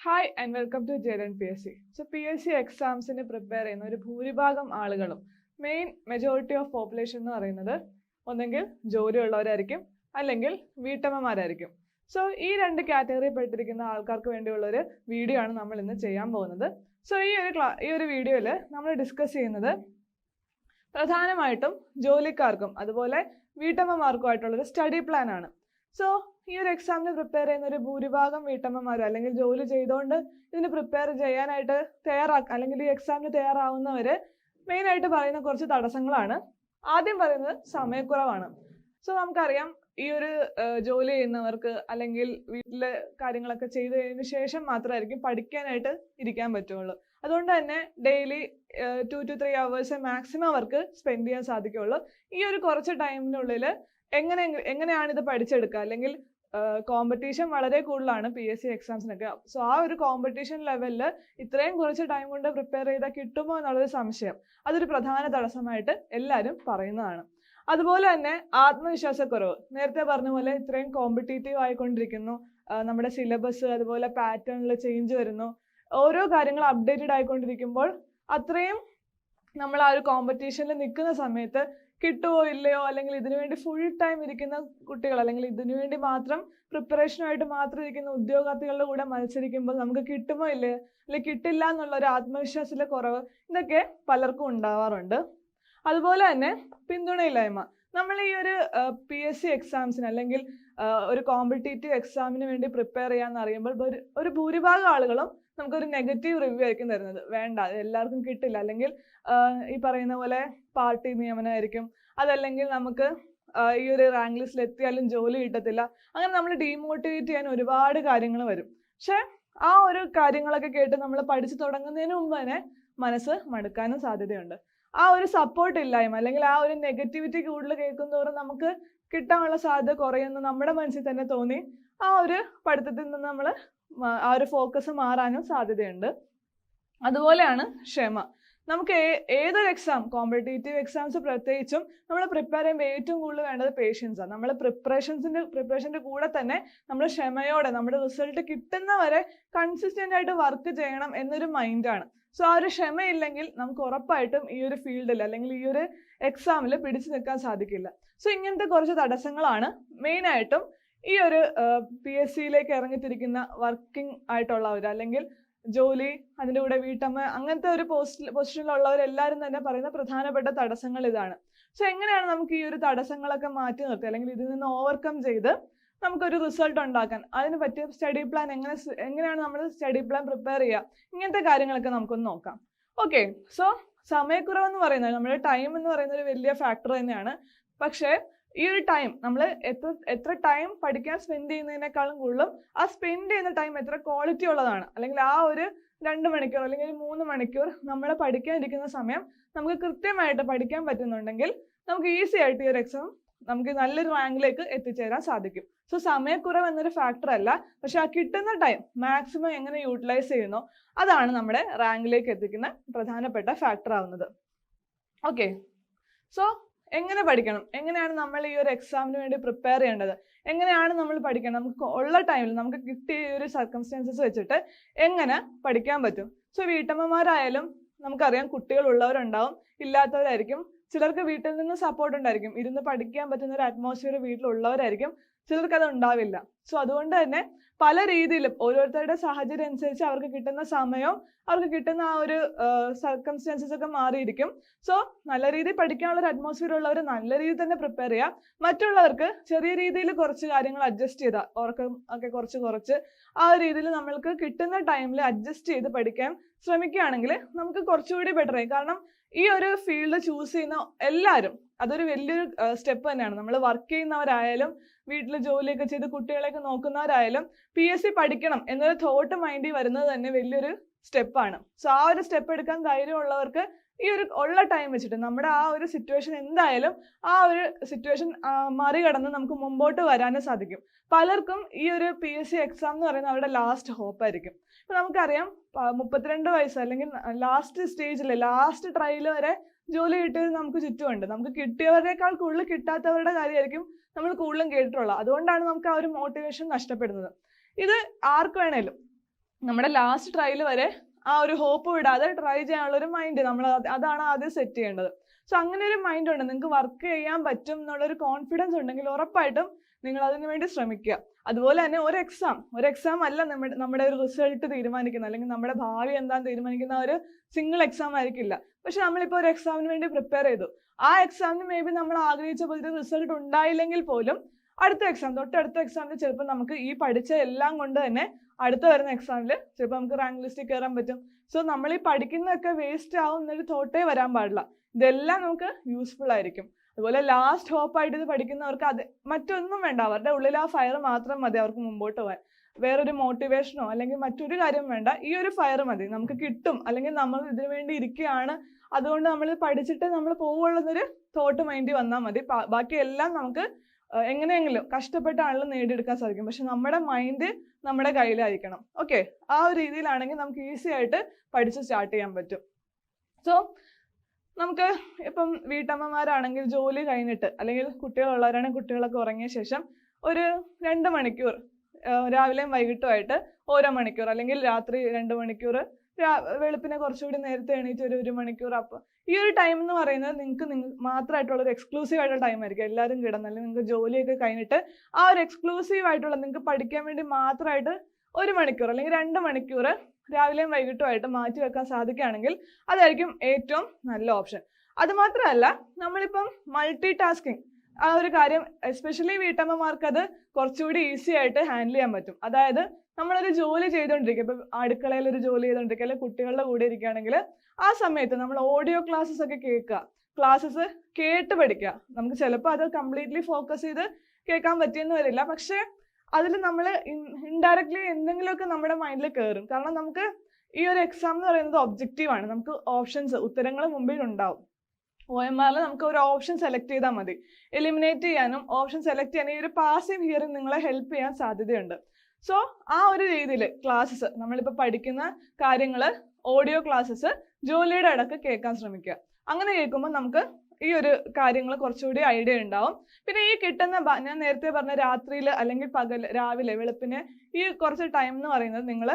Hi and welcome to ജെഡൻ P S C so P S C എക്സാംസിന് prepare ചെയ്യുന്ന ഒരു ഭൂരിഭാഗം ആളുകളും മെയിൻ മെജോറിറ്റി ഓഫ് പോപ്പുലേഷൻ എന്ന് പറയുന്നത് ഒന്നെങ്കിൽ ജോലിയുള്ളവരായിരിക്കും അല്ലെങ്കിൽ വീട്ടമ്മമാരായിരിക്കും. സോ ഈ രണ്ട് കാറ്റഗറി പെട്ടിരിക്കുന്ന ആൾക്കാർക്ക് വേണ്ടിയുള്ള ഒരു വീഡിയോ ആണ് നമ്മൾ ഇന്ന് ചെയ്യാൻ പോകുന്നത്. സോ ഈ ഒരു ക്ലാ ഈ ഒരു വീഡിയോയിൽ നമ്മൾ ഡിസ്കസ് ചെയ്യുന്നത് പ്രധാനമായിട്ടും ജോലിക്കാർക്കും അതുപോലെ വീട്ടമ്മമാർക്കുമായിട്ടുള്ളൊരു സ്റ്റഡി പ്ലാൻ ആണ്. സോ ഈ ഒരു എക്സാമിന് പ്രിപ്പയർ ചെയ്യുന്ന ഒരു ഭൂരിഭാഗം വീട്ടമ്മമാരും അല്ലെങ്കിൽ ജോലി ചെയ്തുകൊണ്ട് ഇതിന് പ്രിപ്പയർ ചെയ്യാനായിട്ട് തയ്യാറാക്കുക അല്ലെങ്കിൽ ഈ എക്സാമിന് തയ്യാറാവുന്നവര് മെയിൻ ആയിട്ട് പറയുന്ന കുറച്ച് തടസ്സങ്ങളാണ്. ആദ്യം പറയുന്നത് സമയക്കുറവാണ്. സോ നമുക്കറിയാം ഈ ഒരു ജോലി ചെയ്യുന്നവർക്ക് അല്ലെങ്കിൽ വീട്ടിലെ കാര്യങ്ങളൊക്കെ ചെയ്തു കഴിഞ്ഞ ശേഷം മാത്രമായിരിക്കും പഠിക്കാനായിട്ട് ഇരിക്കാൻ പറ്റുള്ളൂ. അതുകൊണ്ട് തന്നെ daily two two three hours maximum അവർക്ക് സ്പെൻഡ് ചെയ്യാൻ സാധിക്കുള്ളൂ. ഈ ഒരു കുറച്ച് ടൈമിനുള്ളിൽ എങ്ങനെ എങ്ങനെയാണ് ഇത് പഠിച്ചെടുക്കുക? അല്ലെങ്കിൽ കോമ്പറ്റീഷൻ വളരെ കൂടുതലാണ് പി എസ് സി എക്സാംസിനൊക്കെ സോ ആ ഒരു കോമ്പറ്റീഷൻ ലെവലിൽ ഇത്രയും കുറച്ച് ടൈം കൊണ്ട് പ്രിപ്പയർ ചെയ്താൽ കിട്ടുമോ എന്നുള്ളൊരു സംശയം. അതൊരു പ്രധാന തടസ്സമായിട്ട് എല്ലാവരും പറയുന്നതാണ്. അതുപോലെ തന്നെ ആത്മവിശ്വാസക്കുറവ്. നേരത്തെ പറഞ്ഞ പോലെ ഇത്രയും കോമ്പറ്റീറ്റീവ് ആയിക്കൊണ്ടിരിക്കുന്നു. നമ്മുടെ സിലബസ് അതുപോലെ പാറ്റേണിൽ ചേഞ്ച് വരുന്നു. ഓരോ കാര്യങ്ങളും അപ്ഡേറ്റഡ് ആയിക്കൊണ്ടിരിക്കുമ്പോൾ അത്രയും നമ്മൾ ആ ഒരു കോമ്പറ്റീഷനിൽ നിൽക്കുന്ന സമയത്ത് കിട്ടുമോ ഇല്ലയോ? അല്ലെങ്കിൽ ഇതിനു വേണ്ടി ഫുൾ ടൈം ഇരിക്കുന്ന കുട്ടികൾ അല്ലെങ്കിൽ ഇതിനു വേണ്ടി മാത്രം പ്രിപ്പറേഷനായിട്ട് മാത്രം ഇരിക്കുന്ന ഉദ്യോഗാർത്ഥികളുടെ കൂടെ മത്സരിക്കുമ്പോൾ നമുക്ക് കിട്ടുമോ ഇല്ലേ? അല്ലെങ്കിൽ കിട്ടില്ല എന്നുള്ള ഒരു ആത്മവിശ്വാസത്തിലെ കുറവ് ഇതൊക്കെ പലർക്കും ഉണ്ടാവാറുണ്ട്. അതുപോലെ തന്നെ പിന്തുണയില്ലായ്മ. നമ്മൾ ഈ ഒരു പി എസ് സി എക്സാംസിന് അല്ലെങ്കിൽ ഒരു കോമ്പറ്റേറ്റീവ് എക്സാമിന് വേണ്ടി പ്രിപ്പയർ ചെയ്യാന്ന് അറിയുമ്പോൾ ഒരു ഭൂരിഭാഗം ആളുകളും നമുക്കൊരു നെഗറ്റീവ് റിവ്യൂ ആയിരിക്കും തരുന്നത്. വേണ്ട എല്ലാവർക്കും കിട്ടില്ല. അല്ലെങ്കിൽ ഈ പറയുന്ന പോലെ പാർട്ടി നിയമനമായിരിക്കും അതല്ലെങ്കിൽ നമുക്ക് ഈ ഒരു റാങ്ക് ലിസ്റ്റിൽ എത്തിയാലും ജോലി കിട്ടത്തില്ല. അങ്ങനെ നമ്മൾ ഡീമോട്ടിവേറ്റ് ചെയ്യാൻ ഒരുപാട് കാര്യങ്ങൾ വരും. പക്ഷെ ആ ഒരു കാര്യങ്ങളൊക്കെ കേട്ട് നമ്മൾ പഠിച്ചു തുടങ്ങുന്നതിന് മുമ്പ് തന്നെ മനസ്സ് മടുക്കാനും സാധ്യതയുണ്ട്. ആ ഒരു സപ്പോർട്ട് ഇല്ലായ്മ അല്ലെങ്കിൽ ആ ഒരു നെഗറ്റിവിറ്റി കൂടുതൽ കേൾക്കുന്നതോറും നമുക്ക് കിട്ടാനുള്ള സാധ്യത കുറയുമെന്ന് നമ്മുടെ മനസ്സിൽ തന്നെ തോന്നി ആ ഒരു പഠിത്തത്തിൽ നിന്ന് നമ്മൾ ആ ഒരു ഫോക്കസ് മാറാനും സാധ്യതയുണ്ട്. അതുപോലെയാണ് ക്ഷമ. നമുക്ക് ഏതൊരു എക്സാം കോമ്പറ്റേറ്റീവ് എക്സാംസ് പ്രത്യേകിച്ചും നമ്മൾ പ്രിപ്പയർ ചെയ്യുമ്പോൾ ഏറ്റവും കൂടുതൽ വേണ്ടത് പേഷ്യൻസ് ആണ് നമ്മൾ പ്രിപ്പറേഷൻസിന്റെ പ്രിപ്പറേഷന്റെ കൂടെ തന്നെ നമ്മൾ ക്ഷമയോടെ നമ്മുടെ റിസൾട്ട് കിട്ടുന്ന വരെ കൺസിസ്റ്റന്റ് ആയിട്ട് വർക്ക് ചെയ്യണം എന്നൊരു മൈൻഡാണ് സോ ആ ഒരു ക്ഷമയില്ലെങ്കിൽ നമുക്ക് ഉറപ്പായിട്ടും ഈ ഒരു ഫീൽഡിൽ അല്ലെങ്കിൽ ഈ ഒരു എക്സാമിൽ പിടിച്ചു നിൽക്കാൻ സാധിക്കില്ല. സോ ഇങ്ങനത്തെ കുറച്ച് തടസ്സങ്ങളാണ്. മെയിൻ ആയിട്ടും ഈ ഒരു പി എസ് സിയിലേക്ക് ഇറങ്ങിത്തിരിക്കുന്ന വർക്കിംഗ് ആയിട്ടുള്ളവർ അല്ലെങ്കിൽ ജോലി അതിന്റെ കൂടെ വീട്ടമ്മ അങ്ങനത്തെ ഒരു പോസ്റ്റ് പൊസിഷനിലുള്ളവരെല്ലാവരും തന്നെ പറയുന്ന പ്രധാനപ്പെട്ട തടസ്സങ്ങൾ ഇതാണ്. സോ എങ്ങനെയാണ് നമുക്ക് ഈ ഒരു തടസ്സങ്ങളൊക്കെ മാറ്റി നിർത്തി അല്ലെങ്കിൽ ഇതിൽ നിന്ന് ഓവർകം ചെയ്ത് നമുക്കൊരു റിസൾട്ട് ഉണ്ടാക്കാൻ? അതിന് പറ്റിയ സ്റ്റഡി പ്ലാൻ എങ്ങനെ എങ്ങനെയാണ് നമ്മൾ സ്റ്റഡി പ്ലാൻ പ്രിപ്പയർ ചെയ്യുക? ഇങ്ങനത്തെ കാര്യങ്ങളൊക്കെ നമുക്കൊന്ന് നോക്കാം. ഓക്കെ സോ സമയക്കുറവെന്ന് പറയുന്നത് നമ്മുടെ ടൈം എന്ന് പറയുന്ന ഒരു വലിയ ഫാക്ടർ തന്നെയാണ്. പക്ഷേ ഈ ഒരു ടൈം നമ്മൾ എത്ര എത്ര ടൈം പഠിക്കാൻ സ്പെൻഡ് ചെയ്യുന്നതിനേക്കാളും കൂടുതലും ആ സ്പെൻഡ് ചെയ്യുന്ന ടൈം എത്ര ക്വാളിറ്റി ഉള്ളതാണ്. അല്ലെങ്കിൽ ആ ഒരു രണ്ട് മണിക്കൂർ അല്ലെങ്കിൽ മൂന്ന് മണിക്കൂർ നമ്മൾ പഠിക്കാനിരിക്കുന്ന സമയം നമുക്ക് കൃത്യമായിട്ട് പഠിക്കാൻ പറ്റുന്നുണ്ടെങ്കിൽ നമുക്ക് ഈസി ആയിട്ട് ഈ ഒരു എക്സാം നമുക്ക് നല്ലൊരു റാങ്കിലേക്ക് എത്തിച്ചേരാൻ സാധിക്കും. സോ സമയക്കുറവ് എന്നൊരു ഫാക്ടർ അല്ല. പക്ഷെ ആ കിട്ടുന്ന ടൈം മാക്സിമം എങ്ങനെ യൂട്ടിലൈസ് ചെയ്യുന്നോ അതാണ് നമ്മുടെ റാങ്കിലേക്ക് എത്തിക്കുന്ന പ്രധാനപ്പെട്ട ഫാക്ടർ ആവുന്നത്. ഓക്കെ സോ എങ്ങനെ പഠിക്കണം? എങ്ങനെയാണ് നമ്മൾ ഈ ഒരു എക്സാമിന് വേണ്ടി പ്രിപ്പയർ ചെയ്യേണ്ടത്? എങ്ങനെയാണ് നമ്മൾ പഠിക്കണം? നമുക്ക് ഉള്ള ടൈമിൽ നമുക്ക് കിട്ടിയ ഈ ഒരു സർക്കംസ്റ്റാൻസസ് വെച്ചിട്ട് എങ്ങനെ പഠിക്കാൻ പറ്റും? സോ വീട്ടമ്മമാരായാലും നമുക്കറിയാം കുട്ടികളുള്ളവരുണ്ടാവും ഇല്ലാത്തവരായിരിക്കും. ചിലർക്ക് വീട്ടിൽ നിന്ന് സപ്പോർട്ട് ഉണ്ടായിരിക്കും. ഇരുന്ന് പഠിക്കാൻ പറ്റുന്ന ഒരു അറ്റ്മോസ്ഫിയർ വീട്ടിലുള്ളവരായിരിക്കും ചിലർക്ക് അത് ഉണ്ടാവില്ല. സോ അതുകൊണ്ട് തന്നെ പല രീതിയിലും ഓരോരുത്തരുടെ സാഹചര്യം അനുസരിച്ച് അവർക്ക് കിട്ടുന്ന സമയവും അവർക്ക് കിട്ടുന്ന ആ ഒരു സർക്കംസ്റ്റാൻസസ് ഒക്കെ മാറിയിരിക്കും. സോ നല്ല രീതിയിൽ പഠിക്കാനുള്ള ഒരു അറ്റ്മോസ്ഫിയർ ഉള്ളവർ നല്ല രീതിയിൽ തന്നെ പ്രിപ്പയർ ചെയ്യുക മറ്റുള്ളവർക്ക് ചെറിയ രീതിയിൽ കുറച്ച് കാര്യങ്ങൾ അഡ്ജസ്റ്റ് ചെയ്താൽ ഉറക്കം ഒക്കെ കുറച്ച് കുറച്ച് ആ ഒരു രീതിയിൽ നമ്മൾക്ക് കിട്ടുന്ന ടൈമിൽ അഡ്ജസ്റ്റ് ചെയ്ത് പഠിക്കാൻ ശ്രമിക്കുകയാണെങ്കിൽ നമുക്ക് കുറച്ചുകൂടി ബെറ്റർ ആയി. കാരണം ഈ ഒരു ഫീൽഡ് ചൂസ് ചെയ്യുന്ന എല്ലാവരും അതൊരു വലിയൊരു സ്റ്റെപ്പ് തന്നെയാണ്. നമ്മൾ വർക്ക് ചെയ്യുന്നവരായാലും വീട്ടിൽ ജോലിയൊക്കെ ചെയ്ത് കുട്ടികളെയൊക്കെ നോക്കുന്നവരായാലും പി എസ് സി പഠിക്കണം എന്നൊരു തോട്ട് മൈൻഡിൽ വരുന്നത് തന്നെ വലിയൊരു സ്റ്റെപ്പാണ് സോ ആ ഒരു സ്റ്റെപ്പ് എടുക്കാൻ ധൈര്യമുള്ളവർക്ക് ഈ ഒരു ഉള്ള ടൈം വെച്ചിട്ട് നമ്മുടെ ആ ഒരു സിറ്റുവേഷൻ എന്തായാലും ആ ഒരു സിറ്റുവേഷൻ മറികടന്ന് നമുക്ക് മുമ്പോട്ട് വരാനും സാധിക്കും. പലർക്കും ഈ ഒരു പി എസ് സി എക്സാം എന്ന് പറയുന്നത് അവരുടെ ലാസ്റ്റ് ഹോപ്പ് ആയിരിക്കും. ഇപ്പം നമുക്കറിയാം മുപ്പത്തിരണ്ട് വയസ്സ് അല്ലെങ്കിൽ ലാസ്റ്റ് സ്റ്റേജിൽ ലാസ്റ്റ് ട്രയൽ വരെ ജോലി കിട്ടിയത് നമുക്ക് ചുറ്റുമുണ്ട്. നമുക്ക് കിട്ടിയവരെക്കാൾ കൂടുതൽ കിട്ടാത്തവരുടെ കാര്യമായിരിക്കും നമ്മൾ കൂടുതലും കേട്ടിട്ടുള്ളത്. അതുകൊണ്ടാണ് നമുക്ക് ആ ഒരു മോട്ടിവേഷൻ നഷ്ടപ്പെടുന്നത്. ഇത് ആർക്ക് വേണേലും. നമ്മുടെ ലാസ്റ്റ് ട്രയൽ വരെ ആ ഒരു ഹോപ്പ് വിടാതെ ട്രൈ ചെയ്യാനുള്ള ഒരു മൈൻഡ് നമ്മൾ അതാണ് ആദ്യം സെറ്റ് ചെയ്യേണ്ടത്. സോ അങ്ങനെ ഒരു മൈൻഡ് ഉണ്ട്. നിങ്ങൾക്ക് വർക്ക് ചെയ്യാൻ പറ്റും എന്നുള്ളൊരു കോൺഫിഡൻസ് ഉണ്ടെങ്കിൽ ഉറപ്പായിട്ടും നിങ്ങൾ അതിനു വേണ്ടി ശ്രമിക്കുക. അതുപോലെ തന്നെ ഒരു എക്സാം ഒരു എക്സാം അല്ല നമ്മുടെ നമ്മുടെ ഒരു റിസൾട്ട് തീരുമാനിക്കുന്ന അല്ലെങ്കിൽ നമ്മുടെ ഭാവി എന്താണെന്ന് തീരുമാനിക്കുന്ന ഒരു സിംഗിൾ എക്സാം ആയിരിക്കില്ല. പക്ഷെ നമ്മളിപ്പോൾ ഒരു എക്സാമിന് വേണ്ടി പ്രിപ്പയർ ചെയ്തു. ആ എക്സാമിന് മേ ബി നമ്മൾ ആഗ്രഹിച്ച പോലത്തെ റിസൾട്ട് ഉണ്ടായില്ലെങ്കിൽ പോലും അടുത്ത എക്സാം തൊട്ടടുത്ത എക്സാമിൽ ചിലപ്പോൾ നമുക്ക് ഈ പഠിച്ച എല്ലാം കൊണ്ട് തന്നെ അടുത്ത വരുന്ന എക്സാമിൽ ചിലപ്പോൾ നമുക്ക് റാങ്ക് ലിസ്റ്റിൽ കയറാൻ പറ്റും. സോ നമ്മൾ ഈ പഠിക്കുന്നതൊക്കെ വേസ്റ്റ് ആവും എന്നൊരു തോട്ടേ വരാൻ പാടില്ല. ഇതെല്ലാം നമുക്ക് യൂസ്ഫുൾ ആയിരിക്കും. അതുപോലെ ലാസ്റ്റ് ഹോപ്പായിട്ട് ഇത് പഠിക്കുന്നവർക്ക് അത് മറ്റൊന്നും വേണ്ട. അവരുടെ ഉള്ളിൽ ആ ഫയർ മാത്രം മതി അവർക്ക് മുമ്പോട്ട് പോകാൻ വേറൊരു മോട്ടിവേഷനോ അല്ലെങ്കിൽ മറ്റൊരു കാര്യം വേണ്ട. ഈ ഒരു ഫയർ മതി. നമുക്ക് കിട്ടും. അല്ലെങ്കിൽ നമ്മൾ ഇതിനു വേണ്ടി ഇരിക്കുകയാണ്. അതുകൊണ്ട് നമ്മൾ പഠിച്ചിട്ട് നമ്മൾ പോവുള്ളതൊരു തോട്ട് മൈൻഡിൽ വന്നാൽ മതി. ബാക്കി എല്ലാം നമുക്ക് എങ്ങനെയെങ്കിലും കഷ്ടപ്പെട്ടാണെങ്കിലും നേടിയെടുക്കാൻ സാധിക്കും. പക്ഷെ നമ്മുടെ മൈൻഡ് നമ്മുടെ കയ്യിലായിരിക്കണം. ഓക്കെ ആ ഒരു രീതിയിലാണെങ്കിൽ നമുക്ക് ഈസി ആയിട്ട് പഠിച്ച് സ്റ്റാർട്ട് ചെയ്യാൻ പറ്റും. സോ നമുക്ക് ഇപ്പം വീട്ടമ്മമാരാണെങ്കിൽ ജോലി കഴിഞ്ഞിട്ട് അല്ലെങ്കിൽ കുട്ടികളുള്ളവരാണെങ്കിൽ കുട്ടികളൊക്കെ ഉറങ്ങിയ ശേഷം ഒരു രണ്ട് മണിക്കൂർ രാവിലെയും വൈകിട്ടുമായിട്ട് ഓരോ മണിക്കൂർ അല്ലെങ്കിൽ രാത്രി രണ്ട് മണിക്കൂർ വെളുപ്പിനെ കുറച്ചുകൂടി നേരത്തെ എണീറ്റ് ഒരു ഒരു മണിക്കൂർ അപ്പോൾ ഈ ഒരു ടൈം എന്ന് പറയുന്നത് നിങ്ങൾക്ക് നിങ്ങൾ മാത്രമായിട്ടുള്ള ഒരു എക്സ്ക്ലൂസീവ് ആയിട്ടുള്ള ടൈം ആയിരിക്കും. എല്ലാവരും കിടന്ന് അല്ലെങ്കിൽ നിങ്ങൾക്ക് ജോലിയൊക്കെ കഴിഞ്ഞിട്ട് ആ ഒരു എക്സ്ക്ലൂസീവ് ആയിട്ടുള്ള നിങ്ങൾക്ക് പഠിക്കാൻ വേണ്ടി മാത്രമായിട്ട് ഒരു മണിക്കൂർ അല്ലെങ്കിൽ രണ്ട് മണിക്കൂർ രാവിലെയും വൈകിട്ടുമായിട്ട് മാറ്റി വെക്കാൻ സാധിക്കുകയാണെങ്കിൽ അതായിരിക്കും ഏറ്റവും നല്ല ഓപ്ഷൻ. അതുമാത്രമല്ല നമ്മളിപ്പം മൾട്ടി ടാസ്കിങ് ആ ഒരു കാര്യം എസ്പെഷ്യലി വീട്ടമ്മമാർക്ക് അത് കുറച്ചുകൂടി ഈസി ആയിട്ട് ഹാൻഡിൽ ചെയ്യാൻ പറ്റും. അതായത് നമ്മളൊരു ജോലി ചെയ്തുകൊണ്ടിരിക്കുക ഇപ്പം അടുക്കളയിൽ ഒരു ജോലി ചെയ്തുകൊണ്ടിരിക്കുക അല്ലെങ്കിൽ കുട്ടികളുടെ കൂടെ ഇരിക്കുകയാണെങ്കിൽ ആ സമയത്ത് നമ്മൾ ഓഡിയോ ക്ലാസ്സസ് ഒക്കെ കേൾക്കുക ക്ലാസ്സസ് കേട്ട് പഠിക്കുക. നമുക്ക് ചിലപ്പോൾ അത് കംപ്ലീറ്റ്ലി ഫോക്കസ് ചെയ്ത് കേൾക്കാൻ പറ്റിയെന്ന് വരില്ല. പക്ഷേ അതിൽ നമ്മൾ ഇൻഡയറക്ട്ലി എന്തെങ്കിലുമൊക്കെ നമ്മുടെ മൈൻഡിൽ കയറും കാരണം നമുക്ക് ഈ ഒരു എക്സാം എന്ന് പറയുന്നത് ഒബ്ജക്റ്റീവ് ആണ്. നമുക്ക് ഓപ്ഷൻസ് ഉത്തരങ്ങൾ മുമ്പിൽ ഉണ്ടാവും. ഒ എം ആറിൽ നമുക്ക് ഒരു ഓപ്ഷൻ സെലക്ട് ചെയ്താൽ മതി. എലിമിനേറ്റ് ചെയ്യാനും ഓപ്ഷൻ സെലക്ട് ചെയ്യാനും ഈ ഒരു പാസീവ് ഹിയറിംഗ് നിങ്ങളെ ഹെൽപ്പ് ചെയ്യാൻ സാധ്യതയുണ്ട്. സോ ആ ഒരു രീതിയിൽ ക്ലാസ്സസ് നമ്മളിപ്പോൾ പഠിക്കുന്ന കാര്യങ്ങൾ ഓഡിയോ ക്ലാസ്സസ് ജോലിയുടെ ഇടയ്ക്ക് കേൾക്കാൻ ശ്രമിക്കുക. അങ്ങനെ കേൾക്കുമ്പോൾ നമുക്ക് ഈ ഒരു കാര്യങ്ങൾ കുറച്ചുകൂടി ഐഡിയ ഉണ്ടാവും. പിന്നെ ഈ കിട്ടുന്ന ഞാൻ നേരത്തെ പറഞ്ഞ രാത്രിയിൽ അല്ലെങ്കിൽ പകൽ രാവിലെ വെളുപ്പിന് ഈ കുറച്ച് ടൈം എന്ന് പറയുന്നത് നിങ്ങൾ